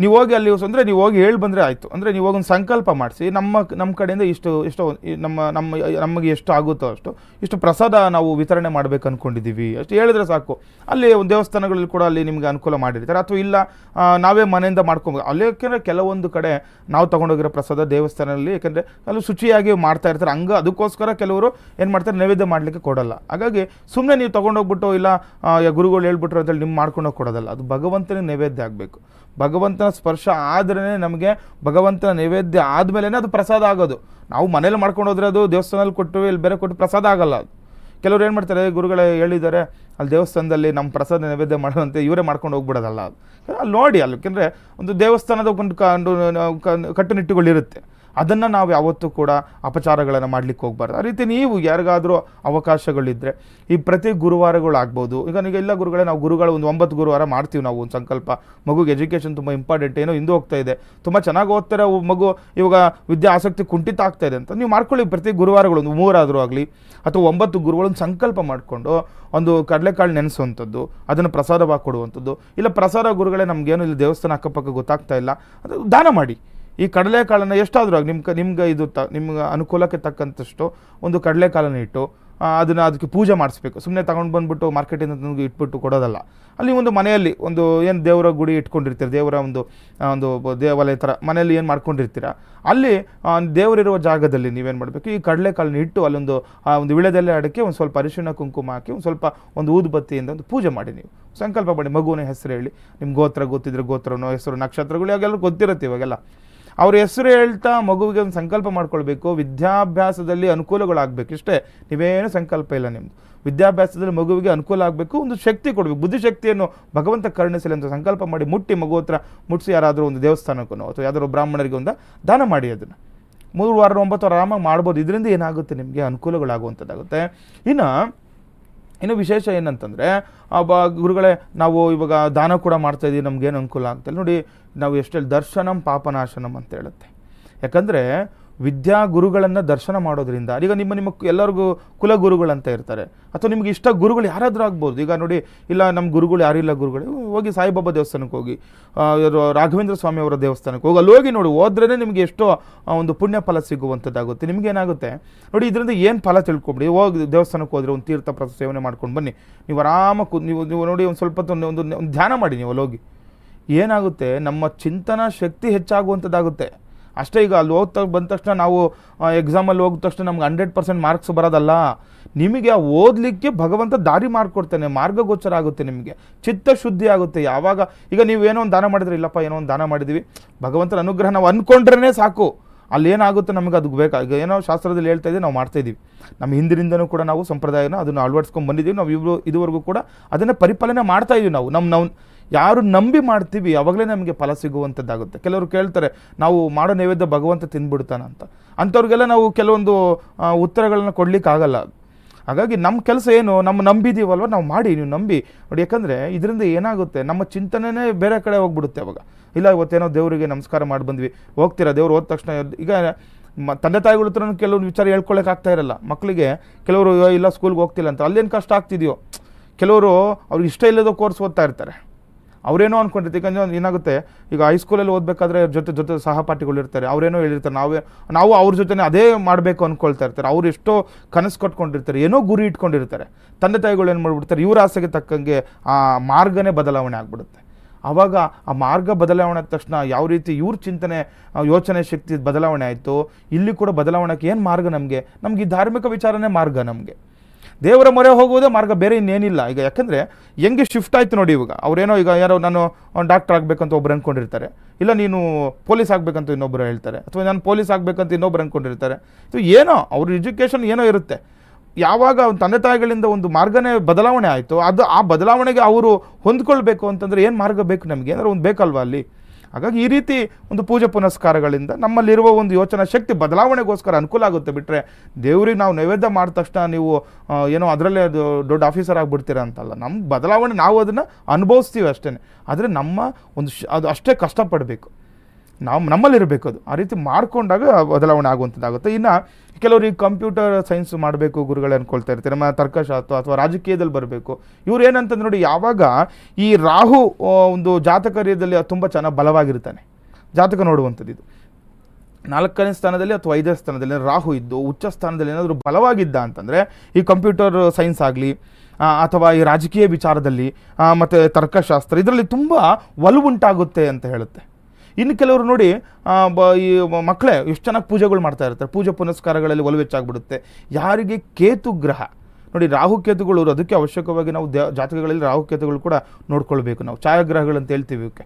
ನೀವು ಹೋಗಿ ಅಲ್ಲಿ ಅಂದರೆ ನೀವು ಹೋಗಿ ಹೇಳಿ ಬಂದರೆ ಆಯಿತು. ಅಂದರೆ ನೀವು ಹೋಗಿ ಒಂದು ಸಂಕಲ್ಪ ಮಾಡಿಸಿ, ನಮ್ಮ ನಮ್ಮ ಕಡೆಯಿಂದ ಇಷ್ಟು ಇಷ್ಟು ನಮ್ಮ ನಮ್ಮ, ನಮಗೆ ಎಷ್ಟು ಆಗುತ್ತೋ ಅಷ್ಟು, ಇಷ್ಟು ಪ್ರಸಾದ ನಾವು ವಿತರಣೆ ಮಾಡಬೇಕು ಅಂದ್ಕೊಂಡಿದ್ದೀವಿ ಅಷ್ಟು ಹೇಳಿದ್ರೆ ಸಾಕು. ಅಲ್ಲಿ ಒಂದು ದೇವಸ್ಥಾನಗಳಲ್ಲಿ ಕೂಡ ಅಲ್ಲಿ ನಿಮಗೆ ಅನುಕೂಲ ಮಾಡಿರ್ತಾರೆ. ಅಥವಾ ಇಲ್ಲ ನಾವೇ ಮನೆಯಿಂದ ಮಾಡ್ಕೊಬೋದು ಅಲ್ಲಿ ಯಾಕೆಂದರೆ ಕೆಲವೊಂದು ಕಡೆ ನಾವು ತೊಗೊಂಡೋಗಿರೋ ಪ್ರಸಾದ ದೇವಸ್ಥಾನದಲ್ಲಿ ಯಾಕೆಂದರೆ ಅಲ್ಲಿ ಶುಚಿಯಾಗಿ ಮಾಡ್ತಾ ಇರ್ತಾರೆ. ಹಂಗೆ ಅದಕ್ಕೋಸ್ಕರ ಕೆಲವರು ಏನು ಮಾಡ್ತಾರೆ, ನೈವೇದ್ಯ ಮಾಡಲಿಕ್ಕೆ ಕೊಡಲ್ಲ. ಹಾಗಾಗಿ ಸುಮ್ಮನೆ ನೀವು ತೊಗೊಂಡೋಗ್ಬಿಟ್ಟು ಇಲ್ಲ ಗುರುಗಳು ಹೇಳ್ಬಿಟ್ರು ಅಂತೇಳಿ ನಿಮ್ಮ ಮಾಡ್ಕೊಂಡೋಗಿ ಕೊಡೋದಲ್ಲ. ಅದು ಭಗವಂತನಿಗೆ ನೈವೇದ್ಯ ಆಗಬೇಕು. ಭಗವಂತನ ಸ್ಪರ್ಶ ಆದ್ರೇ ನಮಗೆ ಭಗವಂತನ ನೈವೇದ್ಯ ಆದಮೇಲೆ ಅದು ಪ್ರಸಾದ ಆಗೋದು. ನಾವು ಮನೇಲಿ ಮಾಡ್ಕೊಂಡು ಹೋದ್ರೆ ಅದು ದೇವಸ್ಥಾನದಲ್ಲಿ ಕೊಟ್ಟು ಇಲ್ಲಿ ಬೇರೆ ಕೊಟ್ಟು ಪ್ರಸಾದ ಆಗಲ್ಲ ಅದು. ಕೆಲವ್ರು ಏನು ಮಾಡ್ತಾರೆ ಗುರುಗಳೇ ಹೇಳಿದ್ದಾರೆ, ಅಲ್ಲಿ ದೇವಸ್ಥಾನದಲ್ಲಿ ನಮ್ಮ ಪ್ರಸಾದ ನೈವೇದ್ಯ ಮಾಡುವಂತೆ ಇವರೇ ಮಾಡ್ಕೊಂಡು ಹೋಗ್ಬಿಡೋದಲ್ಲ ಅದು. ಅಲ್ಲಿ ನೋಡಿ ಅಲ್ಲಿ, ಯಾಕೆಂದರೆ ಒಂದು ದೇವಸ್ಥಾನದ ಒಂದು ಕಂಡು ಕಟ್ಟುನಿಟ್ಟುಗಳಿರುತ್ತೆ. ಅದನ್ನು ನಾವು ಯಾವತ್ತೂ ಕೂಡ ಅಪಚಾರಗಳನ್ನು ಮಾಡಲಿಕ್ಕೆ ಹೋಗ್ಬಾರ್ದು. ಆ ರೀತಿ ನೀವು ಯಾರಿಗಾದರೂ ಅವಕಾಶಗಳಿದ್ದರೆ ಈ ಪ್ರತಿ ಗುರುವಾರಗಳು ಆಗ್ಬೋದು ಈಗ ನೀವು ಎಲ್ಲ ಗುರುಗಳೇ, ನಾವು ಗುರುಗಳು ಒಂದು ಒಂಬತ್ತು ಗುರುವಾರ ಮಾಡ್ತೀವಿ ನಾವು ಒಂದು ಸಂಕಲ್ಪ. ಮಗುಗೆ ಎಜುಕೇಷನ್ ತುಂಬ ಇಂಪಾರ್ಟೆಂಟ್ ಏನೋ ಹಿಂದೆ ಹೋಗ್ತಾ ಇದೆ. ತುಂಬ ಚೆನ್ನಾಗಿ ಓದ್ತಾರೆ ಮಗು, ಇವಾಗ ವಿದ್ಯಾ ಆಸಕ್ತಿ ಕುಂಠಿತ ಆಗ್ತಾ ಇದೆ ಅಂತ. ನೀವು ಮಾಡ್ಕೊಳ್ಳಿ, ಪ್ರತಿ ಗುರುವಾರಗಳು ಒಂದು ಮೂರಾದರೂ ಆಗಲಿ, ಅಥವಾ ಒಂಬತ್ತು ಗುರುಗಳನ್ನು ಸಂಕಲ್ಪ ಮಾಡಿಕೊಂಡು ಒಂದು ಕಡಲೆಕಾಳು ನೆನೆಸುವಂಥದ್ದು, ಅದನ್ನು ಪ್ರಸಾದವಾಗಿ ಕೊಡುವಂಥದ್ದು. ಇಲ್ಲ ಪ್ರಸಾದ ಗುರುಗಳೇ ನಮಗೇನು, ಇಲ್ಲಿ ದೇವಸ್ಥಾನ ಅಕ್ಕಪಕ್ಕ ಗೊತ್ತಾಗ್ತಾ ಇಲ್ಲ. ಅದು ದಾನ ಮಾಡಿ. ಈ ಕಡಲೆಕಾಳನ್ನು ಎಷ್ಟಾದರೂ ಆಗಿ ನಿಮ್ಮ ನಿಮ್ಗೆ ಇದು ತ, ನಿಮ್ಗೆ ಅನುಕೂಲಕ್ಕೆ ತಕ್ಕಂತಷ್ಟು ಒಂದು ಕಡಲೆಕಾಳನ್ನು ಇಟ್ಟು ಅದನ್ನು ಅದಕ್ಕೆ ಪೂಜೆ ಮಾಡಿಸ್ಬೇಕು. ಸುಮ್ಮನೆ ತಗೊಂಡು ಬಂದ್ಬಿಟ್ಟು ಮಾರ್ಕೆಟಿಂದ ತಂದು ಇಟ್ಬಿಟ್ಟು ಕೊಡೋದಲ್ಲ. ಅಲ್ಲಿ ಒಂದು ಮನೆಯಲ್ಲಿ ಒಂದು ಏನು ದೇವರ ಗುಡಿ ಇಟ್ಕೊಂಡಿರ್ತೀರ? ದೇವರ ಒಂದು ಒಂದು ದೇವಾಲಯ ಥರ ಮನೆಯಲ್ಲಿ ಏನು ಮಾಡ್ಕೊಂಡಿರ್ತೀರ? ಅಲ್ಲಿ ದೇವರಿರುವ ಜಾಗದಲ್ಲಿ ನೀವೇನು ಮಾಡಬೇಕು? ಈ ಕಡಲೆಕಾಳನ್ನ ಇಟ್ಟು ಅಲ್ಲೊಂದು, ಆ, ಒಂದು ವಿಳೆದೆಲೆ ಅಡಕ್ಕೆ ಒಂದು ಸ್ವಲ್ಪ ಅರಿಶಿಣ ಕುಂಕುಮ ಹಾಕಿ ಒಂದು ಸ್ವಲ್ಪ ಒಂದು ಊದುಬತ್ತಿಯಿಂದ ಒಂದು ಪೂಜೆ ಮಾಡಿ ನೀವು. ಸಂಕಲ್ಪ ಮಾಡಿ. ಮಗುವಿನ ಹೆಸರು ಹೇಳಿ. ನಿಮ್ಮ ಗೋತ್ರ ಗೊತ್ತಿದ್ರೆ ಗೋತ್ರನೋ, ಹೆಸರು ನಕ್ಷತ್ರಗಳು ಯಾವಾಗೆಲ್ಲರೂ ಗೊತ್ತಿರುತ್ತೆ ಇವಾಗೆಲ್ಲ. ಅವ್ರ ಹೆಸರು ಹೇಳ್ತಾ ಮಗುವಿಗೆ ಒಂದು ಸಂಕಲ್ಪ ಮಾಡ್ಕೊಳ್ಬೇಕು, ವಿದ್ಯಾಭ್ಯಾಸದಲ್ಲಿ ಅನುಕೂಲಗಳಾಗಬೇಕು. ಇಷ್ಟೇ, ನೀವೇನು ಸಂಕಲ್ಪ ಇಲ್ಲ ನಿಮ್ಮದು ವಿದ್ಯಾಭ್ಯಾಸದಲ್ಲಿ ಮಗುವಿಗೆ ಅನುಕೂಲ ಆಗಬೇಕು, ಒಂದು ಶಕ್ತಿ ಕೊಡಬೇಕು. ಬುದ್ಧಿಶಕ್ತಿಯನ್ನು ಭಗವಂತ ಕರುಣಿಸಲಿ ಅಂತ ಸಂಕಲ್ಪ ಮಾಡಿ ಮುಟ್ಟಿ ಮಗು ಹತ್ರ ಮುಟ್ಟಿಸಿ ಯಾರಾದರೂ ಒಂದು ದೇವಸ್ಥಾನಕ್ಕೂ ಅಥವಾ ಯಾವ್ದಾದ್ರು ಬ್ರಾಹ್ಮಣರಿಗೆ ಒಂದು ದಾನ ಮಾಡಿ ಅದನ್ನು. ಮೂರು ವಾರ, ಒಂಬತ್ತು ವಾರ ಆರಾಮಾಗಿ ಮಾಡ್ಬೋದು. ಇದರಿಂದ ಏನಾಗುತ್ತೆ? ನಿಮಗೆ ಅನುಕೂಲಗಳಾಗುವಂಥದ್ದಾಗುತ್ತೆ. ಇನ್ನು ಇನ್ನು ವಿಶೇಷ ಏನಂತಂದರೆ ಬ ಗುರುಗಳೇ, ನಾವು ಇವಾಗ ದಾನ ಕೂಡ ಮಾಡ್ತಾ ಇದ್ದೀವಿ ನಮಗೇನು ಅನುಕೂಲ ಆಗ್ತಿಲ್ಲ ನೋಡಿ, ನಾವು ಎಷ್ಟೆಲ್ಲಿ ದರ್ಶನಂ ಪಾಪನಾಶನಂ ಅಂತ ಹೇಳುತ್ತೆ. ಯಾಕಂದರೆ ವಿದ್ಯಾ ಗುರುಗಳನ್ನು ದರ್ಶನ ಮಾಡೋದ್ರಿಂದ, ಈಗ ನಿಮ್ಮ ನಿಮ್ಮ ಎಲ್ಲರಿಗೂ ಕುಲಗುರುಗಳಂತ ಇರ್ತಾರೆ, ಅಥವಾ ನಿಮಗೆ ಇಷ್ಟ ಗುರುಗಳು ಯಾರಾದರೂ ಆಗ್ಬೋದು. ಈಗ ನೋಡಿ, ಇಲ್ಲ ನಮ್ಮ ಗುರುಗಳು ಯಾರಿಲ್ಲ ಗುರುಗಳು, ಹೋಗಿ ಸಾಯಿಬಾಬಾ ದೇವಸ್ಥಾನಕ್ಕೆ ಹೋಗಿ ರಾಘವೇಂದ್ರ ಸ್ವಾಮಿ ಅವರ ದೇವಸ್ಥಾನಕ್ಕೆ ಹೋಗಿ, ಅಲ್ಲಿ ಹೋಗಿ ನೋಡಿ ಹೋದ್ರೇ ನಿಮಗೆ ಎಷ್ಟೋ ಒಂದು ಪುಣ್ಯ ಫಲ ಸಿಗುವಂಥದ್ದಾಗುತ್ತೆ. ನಿಮಗೇನಾಗುತ್ತೆ ನೋಡಿ, ಇದರಿಂದ ಏನು ಫಲ ತಿಳ್ಕೊಬಿಡಿ. ಹೋಗಿ ದೇವಸ್ಥಾನಕ್ಕೆ ಹೋದರೆ ಒಂದು ತೀರ್ಥ ಪ್ರಸಾದ ಸೇವನೆ ಮಾಡ್ಕೊಂಡು ಬನ್ನಿ. ನೀವು ಆರಾಮ ನೀವು ನೀವು ನೋಡಿ ಒಂದು ಸ್ವಲ್ಪ ಒಂದು ಒಂದು ಧ್ಯಾನ ಮಾಡಿ ನೀವು ಅಲ್ಲಿ ಹೋಗಿ. ಏನಾಗುತ್ತೆ? ನಮ್ಮ ಚಿಂತನಾ ಶಕ್ತಿ ಹೆಚ್ಚಾಗುವಂಥದ್ದಾಗುತ್ತೆ. ಅಷ್ಟೇ ಈಗ ಅಲ್ಲಿ ಹೋಗ್ತಾ ಬಂದ ತಕ್ಷಣ ನಾವು ಎಕ್ಸಾಮಲ್ಲಿ ಹೋಗಿದ ತಕ್ಷಣ ನಮ್ಗೆ ಹಂಡ್ರೆಡ್ ಪರ್ಸೆಂಟ್ ಮಾರ್ಕ್ಸ್ ಬರೋದಲ್ಲ. ನಿಮಗೆ ಆ ಓದಲಿಕ್ಕೆ ಭಗವಂತ ದಾರಿ ಮಾಡಿಕೊಡ್ತಾನೆ, ಮಾರ್ಗಗೋಚರ ಆಗುತ್ತೆ ನಿಮಗೆ. ಚಿತ್ತ ಶುದ್ಧಿ ಆಗುತ್ತೆ. ಯಾವಾಗ ಈಗ ನೀವು ಏನೋ ಒಂದು ದಾನ ಮಾಡಿದ್ರೆ, ಇಲ್ಲಪ್ಪ, ಏನೋ ಒಂದು ದಾನ ಮಾಡಿದ್ವಿ. ಭಗವಂತನ ಅನುಗ್ರಹ ನಾವು ಅಂದ್ಕೊಂಡ್ರೇ ಸಾಕು. ಅಲ್ಲಿ ಏನಾಗುತ್ತೆ ನಮಗೆ ಅದಕ್ಕೆ ಈಗ ಏನೋ ಶಾಸ್ತ್ರದಲ್ಲಿ ಹೇಳ್ತಾ ಇದ್ದೀವಿ ನಾವು ಮಾಡ್ತಾ ಇದ್ದೀವಿ. ನಮ್ಮ ಹಿಂದಿನಿಂದನೂ ಕೂಡ ನಾವು ಸಂಪ್ರದಾಯನ ಅದನ್ನು ಅಳವಡಿಸ್ಕೊಂಡು ಬಂದಿದ್ದೀವಿ. ನಾವು ಇವರು ಇದುವರೆಗೂ ಕೂಡ ಅದನ್ನು ಪರಿಪಾಲನೆ ಮಾಡ್ತಾ ಇದೀವಿ ನಾವು. ನಮ್ಮ ನಾವು ಯಾರು ನಂಬಿ ಮಾಡ್ತೀವಿ ಅವಾಗಲೇ ನಮಗೆ ಫಲ ಸಿಗುವಂಥದ್ದಾಗುತ್ತೆ. ಕೆಲವರು ಕೇಳ್ತಾರೆ ನಾವು ಮಾಡೋ ನೈವೇದ್ಯ ಭಗವಂತ ತಿಂದ್ಬಿಡ್ತಾನಂತ ಅಂಥವ್ರಿಗೆಲ್ಲ ನಾವು ಕೆಲವೊಂದು ಉತ್ತರಗಳನ್ನು ಕೊಡ್ಲಿಕ್ಕಾಗಲ್ಲ. ಹಾಗಾಗಿ ನಮ್ಮ ಕೆಲಸ ಏನು ನಮ್ಮ ನಂಬಿದೀವಲ್ವ ನಾವು ಮಾಡಿ ನೀವು ನಂಬಿ. ನೋಡಿ ಯಾಕಂದರೆ ಇದರಿಂದ ಏನಾಗುತ್ತೆ ನಮ್ಮ ಚಿಂತನೆನೇ ಬೇರೆ ಕಡೆ ಹೋಗ್ಬಿಡುತ್ತೆ ಅವಾಗ. ಇಲ್ಲ ಇವತ್ತೇನೋ ದೇವರಿಗೆ ನಮಸ್ಕಾರ ಮಾಡಿ ಬಂದ್ವಿ ಹೋಗ್ತೀರಾ ದೇವ್ರು ಹೋದ ತಕ್ಷಣ ಈಗ ಮ ತಂದೆ ತಾಯಿಗಳ ಹತ್ರ ಕೆಲವೊಂದು ವಿಚಾರ ಹೇಳ್ಕೊಳ್ಳೋಕ್ಕಾಗ್ತಾ ಆಗ್ತಾ ಇರಲ್ಲ. ಮಕ್ಕಳಿಗೆ ಕೆಲವರು "ಅಯ್ಯೋ, ಇಲ್ಲ ಸ್ಕೂಲ್ಗೆ ಹೋಗ್ತಿಲ್ಲ ಅಂತ. ಅಲ್ಲೇನು ಕಷ್ಟ ಆಗ್ತಿದೆಯೋ? ಕೆಲವರು ಅವ್ರಿಗೆ ಇಷ್ಟ ಇಲ್ಲದ ಕೋರ್ಸ್ ಓದ್ತಾ ಇರ್ತಾರೆ. ಅವರೇನೋ ಅನ್ಕೊಂಡಿರ್ತಾರೆ. ಯಾಕಂದ್ರೆ ಏನಾಗುತ್ತೆ? ಈಗ ಹೈಸ್ಕೂಲಲ್ಲಿ ಓದಬೇಕಾದ್ರೆ ಜೊತೆ ಜೊತೆ ಸಹಪಾಠಿಗಳು ಇರ್ತಾರೆ. ಅವರೇನೋ ಹೇಳಿರ್ತಾರೆ. ನಾವೇ, ನಾವು ಅವ್ರ ಜೊತೆನೇ ಅದೇ ಮಾಡಬೇಕು ಅಂದ್ಕೊಳ್ತಾ ಇರ್ತಾರೆ. ಅವ್ರು ಎಷ್ಟೋ ಕನಸು ಕಟ್ಕೊಂಡಿರ್ತಾರೆ. ಏನೋ ಗುರಿ ಇಟ್ಕೊಂಡಿರ್ತಾರೆ. ತಂದೆ ತಾಯಿಗಳು ಏನು ಮಾಡಿಬಿಡ್ತಾರೆ? ಇವ್ರ ಆಸೆಗೆ ತಕ್ಕಂಗೆ ಆ ಮಾರ್ಗನೇ ಬದಲಾವಣೆ ಆಗ್ಬಿಡುತ್ತೆ. ಆವಾಗ ಆ ಮಾರ್ಗ ಬದಲಾವಣೆ ಆದ ತಕ್ಷಣ ಯಾವ ರೀತಿ ಇವ್ರ ಚಿಂತನೆ ಯೋಚನೆ ಶಕ್ತಿ ಬದಲಾವಣೆ ಆಯಿತು, ಇಲ್ಲಿ ಕೂಡ ಬದಲಾವಣೆಗೆ ಏನು ಮಾರ್ಗ ನಮಗೆ? ನಮ್ಗೆ ಈ ಧಾರ್ಮಿಕ ವಿಚಾರನೇ ಮಾರ್ಗ ನಮಗೆ. ದೇವರ ಮೊರೆ ಹೋಗುವುದೇ ಮಾರ್ಗ ಬೇರೆ ಇನ್ನೇನಿಲ್ಲ. ಈಗ ಯಾಕಂದರೆ ಹೆಂಗೆ ಶಿಫ್ಟ್ ಆಯಿತು ನೋಡಿ ಇವಾಗ. ಅವರೇನೋ ಈಗ ಯಾರೋ ನಾನು ಡಾಕ್ಟರ್ ಆಗಬೇಕಂತ ಒಬ್ರು ಅಂದ್ಕೊಂಡಿರ್ತಾರೆ ಇಲ್ಲ ನೀನು ಪೊಲೀಸ್ ಆಗಬೇಕಂತ ಇನ್ನೊಬ್ಬರು ಹೇಳ್ತಾರೆ. ಅಥವಾ ನಾನು ಪೊಲೀಸ್ ಆಗಬೇಕಂತ ಇನ್ನೊಬ್ರು ಅಂದ್ಕೊಂಡಿರ್ತಾರೆ ಇದು ಏನೋ, ಅವ್ರ ಎಜುಕೇಷನ್ ಏನೋ ಇರುತ್ತೆ. ಯಾವಾಗ ಅವ್ನ ತಂದೆ ತಾಯಿಗಳಿಂದ ಒಂದು ಮಾರ್ಗನೇ ಬದಲಾವಣೆ ಆಯಿತು, ಅದು ಆ ಬದಲಾವಣೆಗೆ ಅವರು ಹೊಂದ್ಕೊಳ್ಬೇಕು ಅಂತಂದರೆ ಏನು ಮಾರ್ಗ ಬೇಕು ನಮಗೆ? ಅಂದರೆ ಒಂದು ಬೇಕಲ್ವಾ ಅಲ್ಲಿ? ಹಾಗಾಗಿ ಈ ರೀತಿ ಒಂದು ಪೂಜೆ ಪುನಸ್ಕಾರಗಳಿಂದ ನಮ್ಮಲ್ಲಿರುವ ಒಂದು ಯೋಚನಾ ಶಕ್ತಿ ಬದಲಾವಣೆಗೋಸ್ಕರ ಅನುಕೂಲ ಆಗುತ್ತೆ ಬಿಟ್ಟರೆ ದೇವ್ರಿಗೆ ನಾವು ನೈವೇದ್ಯ ಮಾಡಿದ ತಕ್ಷಣ ನೀವು ಏನೋ ಅದರಲ್ಲೇ ಅದು ದೊಡ್ಡ ಆಫೀಸರ್ ಆಗಿಬಿಡ್ತೀರಾ ಅಂತಲ್ಲ. ನಮ್ಮ ಬದಲಾವಣೆ ನಾವು ಅದನ್ನು ಅನುಭವಿಸ್ತೀವಿ ಅಷ್ಟೇ ಆದರೆ ನಮ್ಮ ಒಂದು ಅದು ಅಷ್ಟೇ ಕಷ್ಟಪಡಬೇಕು. ನಾವು ನಮ್ಮಲ್ಲಿರಬೇಕು ಅದು. ಆ ರೀತಿ ಮಾಡಿಕೊಂಡಾಗ ಬದಲಾವಣೆ ಆಗುವಂಥದ್ದಾಗುತ್ತೆ. ಇನ್ನು ಕೆಲವರು ಈ ಕಂಪ್ಯೂಟರ್ ಸೈನ್ಸ್ ಮಾಡಬೇಕು ಗುರುಗಳು ಅಂದ್ಕೊಳ್ತಾ ಇರ್ತಾರೆ. ನಮ್ಮ ತರ್ಕಶಾಸ್ತ್ರ ಅಥವಾ ರಾಜಕೀಯದಲ್ಲಿ ಬರಬೇಕು. ಇವ್ರು ಏನಂತಂದ್ರೆ ನೋಡಿ, ಯಾವಾಗ ಈ ರಾಹು ಒಂದು ಜಾತಕರ್ಯದಲ್ಲಿ ತುಂಬ ಚೆನ್ನಾಗಿ ಬಲವಾಗಿರ್ತಾನೆ. ಜಾತಕ ನೋಡುವಂಥದ್ದು ಇದು. ನಾಲ್ಕನೇ ಸ್ಥಾನದಲ್ಲಿ ಅಥವಾ ಐದನೇ ಸ್ಥಾನದಲ್ಲಿ ರಾಹು ಇದ್ದು, ಉಚ್ಚ ಸ್ಥಾನದಲ್ಲಿ ಏನಾದರೂ ಬಲವಾಗಿದ್ದ ಅಂತಂದರೆ, ಈ ಕಂಪ್ಯೂಟರ್ ಸೈನ್ಸ್ ಆಗಲಿ ಅಥವಾ ಈ ರಾಜಕೀಯ ವಿಚಾರದಲ್ಲಿ ಮತ್ತು ತರ್ಕಶಾಸ್ತ್ರ, ಇದರಲ್ಲಿ ತುಂಬ ಒಲವುಂಟಾಗುತ್ತೆ ಅಂತ ಹೇಳುತ್ತೆ. ಇನ್ನು ಕೆಲವರು ನೋಡಿ ಬ, ಈ ಮಕ್ಕಳೇ ಎಷ್ಟು ಚೆನ್ನಾಗಿ ಪೂಜೆಗಳು ಮಾಡ್ತಾ ಇರ್ತಾರೆ. ಪೂಜೆ ಪುನಸ್ಕಾರಗಳಲ್ಲಿ ಒಲವು ಹೆಚ್ಚಾಗ್ಬಿಡುತ್ತೆ. ಯಾರಿಗೆ ಕೇತು ಗ್ರಹ, ನೋಡಿ ರಾಹುಕೇತುಗಳು ಅದಕ್ಕೆ ಅವಶ್ಯಕವಾಗಿ ನಾವು ದೇ ಜಾತಕಗಳಲ್ಲಿ ರಾಹುಕೇತುಗಳು ಕೂಡ ನೋಡ್ಕೊಳ್ಬೇಕು ನಾವು. ಛಾಯಾಗ್ರಹಗಳಂತ ಹೇಳ್ತೀವಿ ಇವಕ್ಕೆ.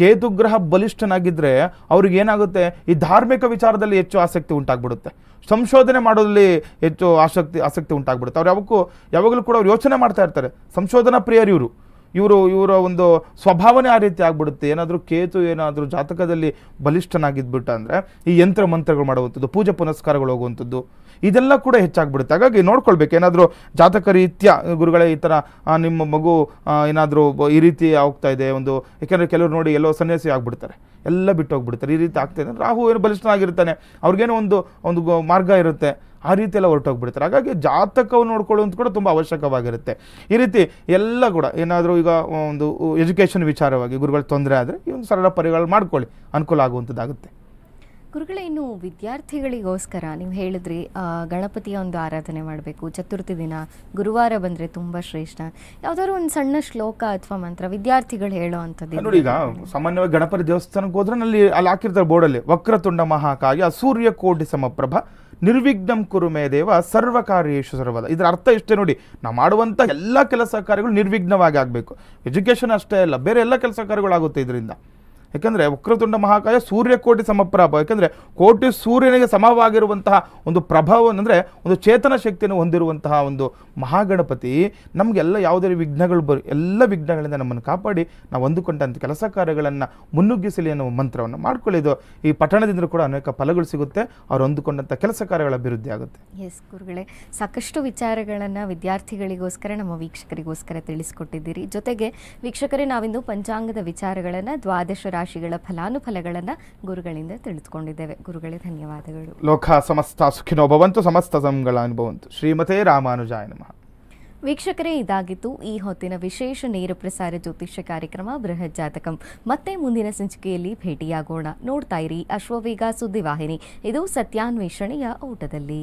ಕೇತುಗ್ರಹ ಬಲಿಷ್ಠನಾಗಿದ್ದರೆ ಅವ್ರಿಗೆ ಏನಾಗುತ್ತೆ? ಈ ಧಾರ್ಮಿಕ ವಿಚಾರದಲ್ಲಿ ಹೆಚ್ಚು ಆಸಕ್ತಿ ಉಂಟಾಗ್ಬಿಡುತ್ತೆ. ಸಂಶೋಧನೆ ಮಾಡೋದಲ್ಲಿ ಹೆಚ್ಚು ಆಸಕ್ತಿ ಆಸಕ್ತಿ ಉಂಟಾಗ್ಬಿಡುತ್ತೆ. ಅವ್ರು ಯಾವಕ್ಕೂ, ಯಾವಾಗಲೂ ಕೂಡ ಅವ್ರು ಯೋಚನೆ ಮಾಡ್ತಾ ಇರ್ತಾರೆ. ಸಂಶೋಧನಾ ಪ್ರಿಯರು ಇವರು ಇವರು ಒಂದು ಸ್ವಭಾವನೆ ಆ ರೀತಿ ಆಗ್ಬಿಡುತ್ತೆ. ಏನಾದರೂ ಕೇತು, ಏನಾದರೂ ಜಾತಕದಲ್ಲಿ ಬಲಿಷ್ಠನಾಗಿದ್ಬಿಟ್ಟ ಅಂದರೆ ಈ ಯಂತ್ರ ಮಂತ್ರಗಳು ಮಾಡುವಂಥದ್ದು, ಪೂಜೆ ಪುನಸ್ಕಾರಗಳು ಹೋಗುವಂಥದ್ದು, ಇದೆಲ್ಲ ಕೂಡ ಹೆಚ್ಚಾಗ್ಬಿಡುತ್ತೆ. ಹಾಗಾಗಿ ನೋಡ್ಕೊಳ್ಬೇಕು, ಏನಾದರೂ ಜಾತಕ ರೀತ್ಯ, ಗುರುಗಳೇ ಈ ಥರ ನಿಮ್ಮ ಮಗು ಏನಾದರೂ ಈ ರೀತಿ ಆಗ್ತಾ ಇದೆ, ಒಂದು ಯಾಕೆಂದರೆ ಕೆಲವರು ನೋಡಿ ಎಲ್ಲೋ ಸನ್ಯಾಸಿ ಆಗ್ಬಿಡ್ತಾರೆ. ಎಲ್ಲ ಬಿಟ್ಟು ಹೋಗ್ಬಿಡ್ತಾರೆ ಈ ರೀತಿ ಆಗ್ತಾ ಇದೆ ರಾಹು ಏನು ಬಲಿಷ್ಠನಾಗಿರ್ತಾನೆ. ಅವ್ರಿಗೇನೋ ಒಂದು ಒಂದು ಮಾರ್ಗ ಇರುತ್ತೆ. ಆ ರೀತಿ ಎಲ್ಲ ಹೊರಟೋಗ್ಬಿಡ್ತಾರೆ. ಹಾಗಾಗಿ ಜಾತಕವು ನೋಡ್ಕೊಳ್ಳೋದು ಕೂಡ ತುಂಬ ಅವಶ್ಯಕವಾಗಿರುತ್ತೆ. ಈ ರೀತಿ ಎಲ್ಲ ಕೂಡ ಏನಾದರೂ ಈಗ ಒಂದು ಎಜುಕೇಷನ್ ವಿಚಾರವಾಗಿ ಗುರುಗಳ ತೊಂದರೆ ಆದರೆ ಈ ಒಂದು ಸರಳ ಪರಿಗಳು ಮಾಡ್ಕೊಳ್ಳಿ. ಅನುಕೂಲ ಆಗುವಂಥದ್ದಾಗುತ್ತೆ. ಗುರುಗಳೇ ಇನ್ನು ವಿದ್ಯಾರ್ಥಿಗಳಿಗೋಸ್ಕರ ನೀವು ಹೇಳಿದ್ರಿ ಗಣಪತಿಯ ಒಂದು ಆರಾಧನೆ ಮಾಡಬೇಕು ಚತುರ್ಥಿ ದಿನ ಗುರುವಾರ ಬಂದರೆ ತುಂಬ ಶ್ರೇಷ್ಠ. ಯಾವುದಾದ್ರು ಒಂದು ಸಣ್ಣ ಶ್ಲೋಕ ಅಥವಾ ಮಂತ್ರ ವಿದ್ಯಾರ್ಥಿಗಳು ಹೇಳೋ ಅಂಥದ್ದು ನೋಡಿ ಈಗ ಸಾಮಾನ್ಯವಾಗಿ ಗಣಪತಿ ದೇವಸ್ಥಾನಕ್ಕೆ ಹೋದ್ರೆ ಅಲ್ಲಿ ಅಲ್ಲಿ ಹಾಕಿರ್ತಾರೆ ಬೋರ್ಡಲ್ಲಿ ವಕ್ರತುಂಡ ಮಹಾಕಾಯ ಸೂರ್ಯ ಕೋಟಿ ಸಮಪ್ರಭ ನಿರ್ವಿಘ್ನಂ ಕುರು ಮೇ ದೇವ ಸರ್ವ ಕಾರ್ಯೇಶು ಸರ್ವದ. ಇದರ ಅರ್ಥ ಇಷ್ಟೇ ನೋಡಿ, ನಾವು ಮಾಡುವಂಥ ಎಲ್ಲ ಕೆಲಸ ಕಾರ್ಯಗಳು ನಿರ್ವಿಘ್ನವಾಗಿ ಆಗಬೇಕು. ಎಜುಕೇಷನ್ ಅಷ್ಟೇ ಅಲ್ಲ, ಬೇರೆ ಎಲ್ಲ ಕೆಲಸ ಕಾರ್ಯಗಳಾಗುತ್ತೆ ಇದರಿಂದ. ಯಾಕಂದರೆ ವಕ್ರತುಂಡ ಮಹಾಕಾಯ ಸೂರ್ಯಕೋಟಿ ಸಮಪ್ರಭ ಯಾಕಂದರೆ ಕೋಟಿ ಸೂರ್ಯನಿಗೆ ಸಮವಾಗಿರುವಂತಹ ಒಂದು ಪ್ರಭಾವ ಅಂದರೆ ಒಂದು ಚೇತನ ಶಕ್ತಿಯನ್ನು ಹೊಂದಿರುವಂತಹ ಒಂದು ಮಹಾಗಣಪತಿ. ನಮಗೆಲ್ಲ ಯಾವುದೇ ವಿಘ್ನಗಳು ಬರು, ಎಲ್ಲ ವಿಘ್ನಗಳಿಂದ ನಮ್ಮನ್ನು ಕಾಪಾಡಿ, ನಾವು ಹೊಂದಿಕೊಂಡಂಥ ಕೆಲಸ ಕಾರ್ಯಗಳನ್ನು ಮುನ್ನುಗ್ಗಿಸಲಿ ಅನ್ನೋ ಮಂತ್ರವನ್ನು ಮಾಡ್ಕೊಳ್ಳಿದ್ದು ಈ ಪಠಣದಿಂದ ಕೂಡ ಅನೇಕ ಫಲಗಳು ಸಿಗುತ್ತೆ. ಅವ್ರು ಹೊಂದಿಕೊಂಡಂಥ ಕೆಲಸ ಕಾರ್ಯಗಳ ಅಭಿವೃದ್ಧಿ ಆಗುತ್ತೆ. ಎಸ್ ಗುರುಗಳೇ. ಸಾಕಷ್ಟು ವಿಚಾರಗಳನ್ನು ವಿದ್ಯಾರ್ಥಿಗಳಿಗೋಸ್ಕರ, ನಮ್ಮ ವೀಕ್ಷಕರಿಗೋಸ್ಕರ ತಿಳಿಸ್ಕೊಟ್ಟಿದ್ದೀರಿ. ಜೊತೆಗೆ ವೀಕ್ಷಕರೇ, ನಾವಿಂದು ಪಂಚಾಂಗದ ವಿಚಾರಗಳನ್ನು ದ್ವಾದಶ ರಾಶಿಗಳ ಫಲಾನುಫಲಗಳನ್ನು ಗುರುಗಳಿಂದ ತಿಳಿದುಕೊಂಡಿದ್ದೇವೆ. ಗುರುಗಳೇ ಧನ್ಯವಾದಗಳು. ಲೋಕ ಸಮಸ್ತ ಸುಖಿನೋ ಭವಂತು ಸಮಸ್ತ ಸಂಗಳ ಅನುಭವಂತು. ಶ್ರೀಮತೇ ರಾಮಾನುಜಾಯ ನಮಃ. ವೀಕ್ಷಕರೇ ಇದಾಗಿತ್ತು ಈ ಹೊತ್ತಿನ ವಿಶೇಷ ನೇರ ಪ್ರಸಾರ ಜ್ಯೋತಿಷ್ಯ ಕಾರ್ಯಕ್ರಮ ಬೃಹತ್ ಜಾತಕಂ. ಮತ್ತೆ ಮುಂದಿನ ಸಂಚಿಕೆಯಲ್ಲಿ ಭೇಟಿಯಾಗೋಣ. ನೋಡ್ತಾ ಇರಿ ಅಶ್ವವೇಗ ಸುದ್ದಿವಾಹಿನಿ ಇದು ಸತ್ಯಾನ್ವೇಷಣೆಯ ಓಟದಲ್ಲಿ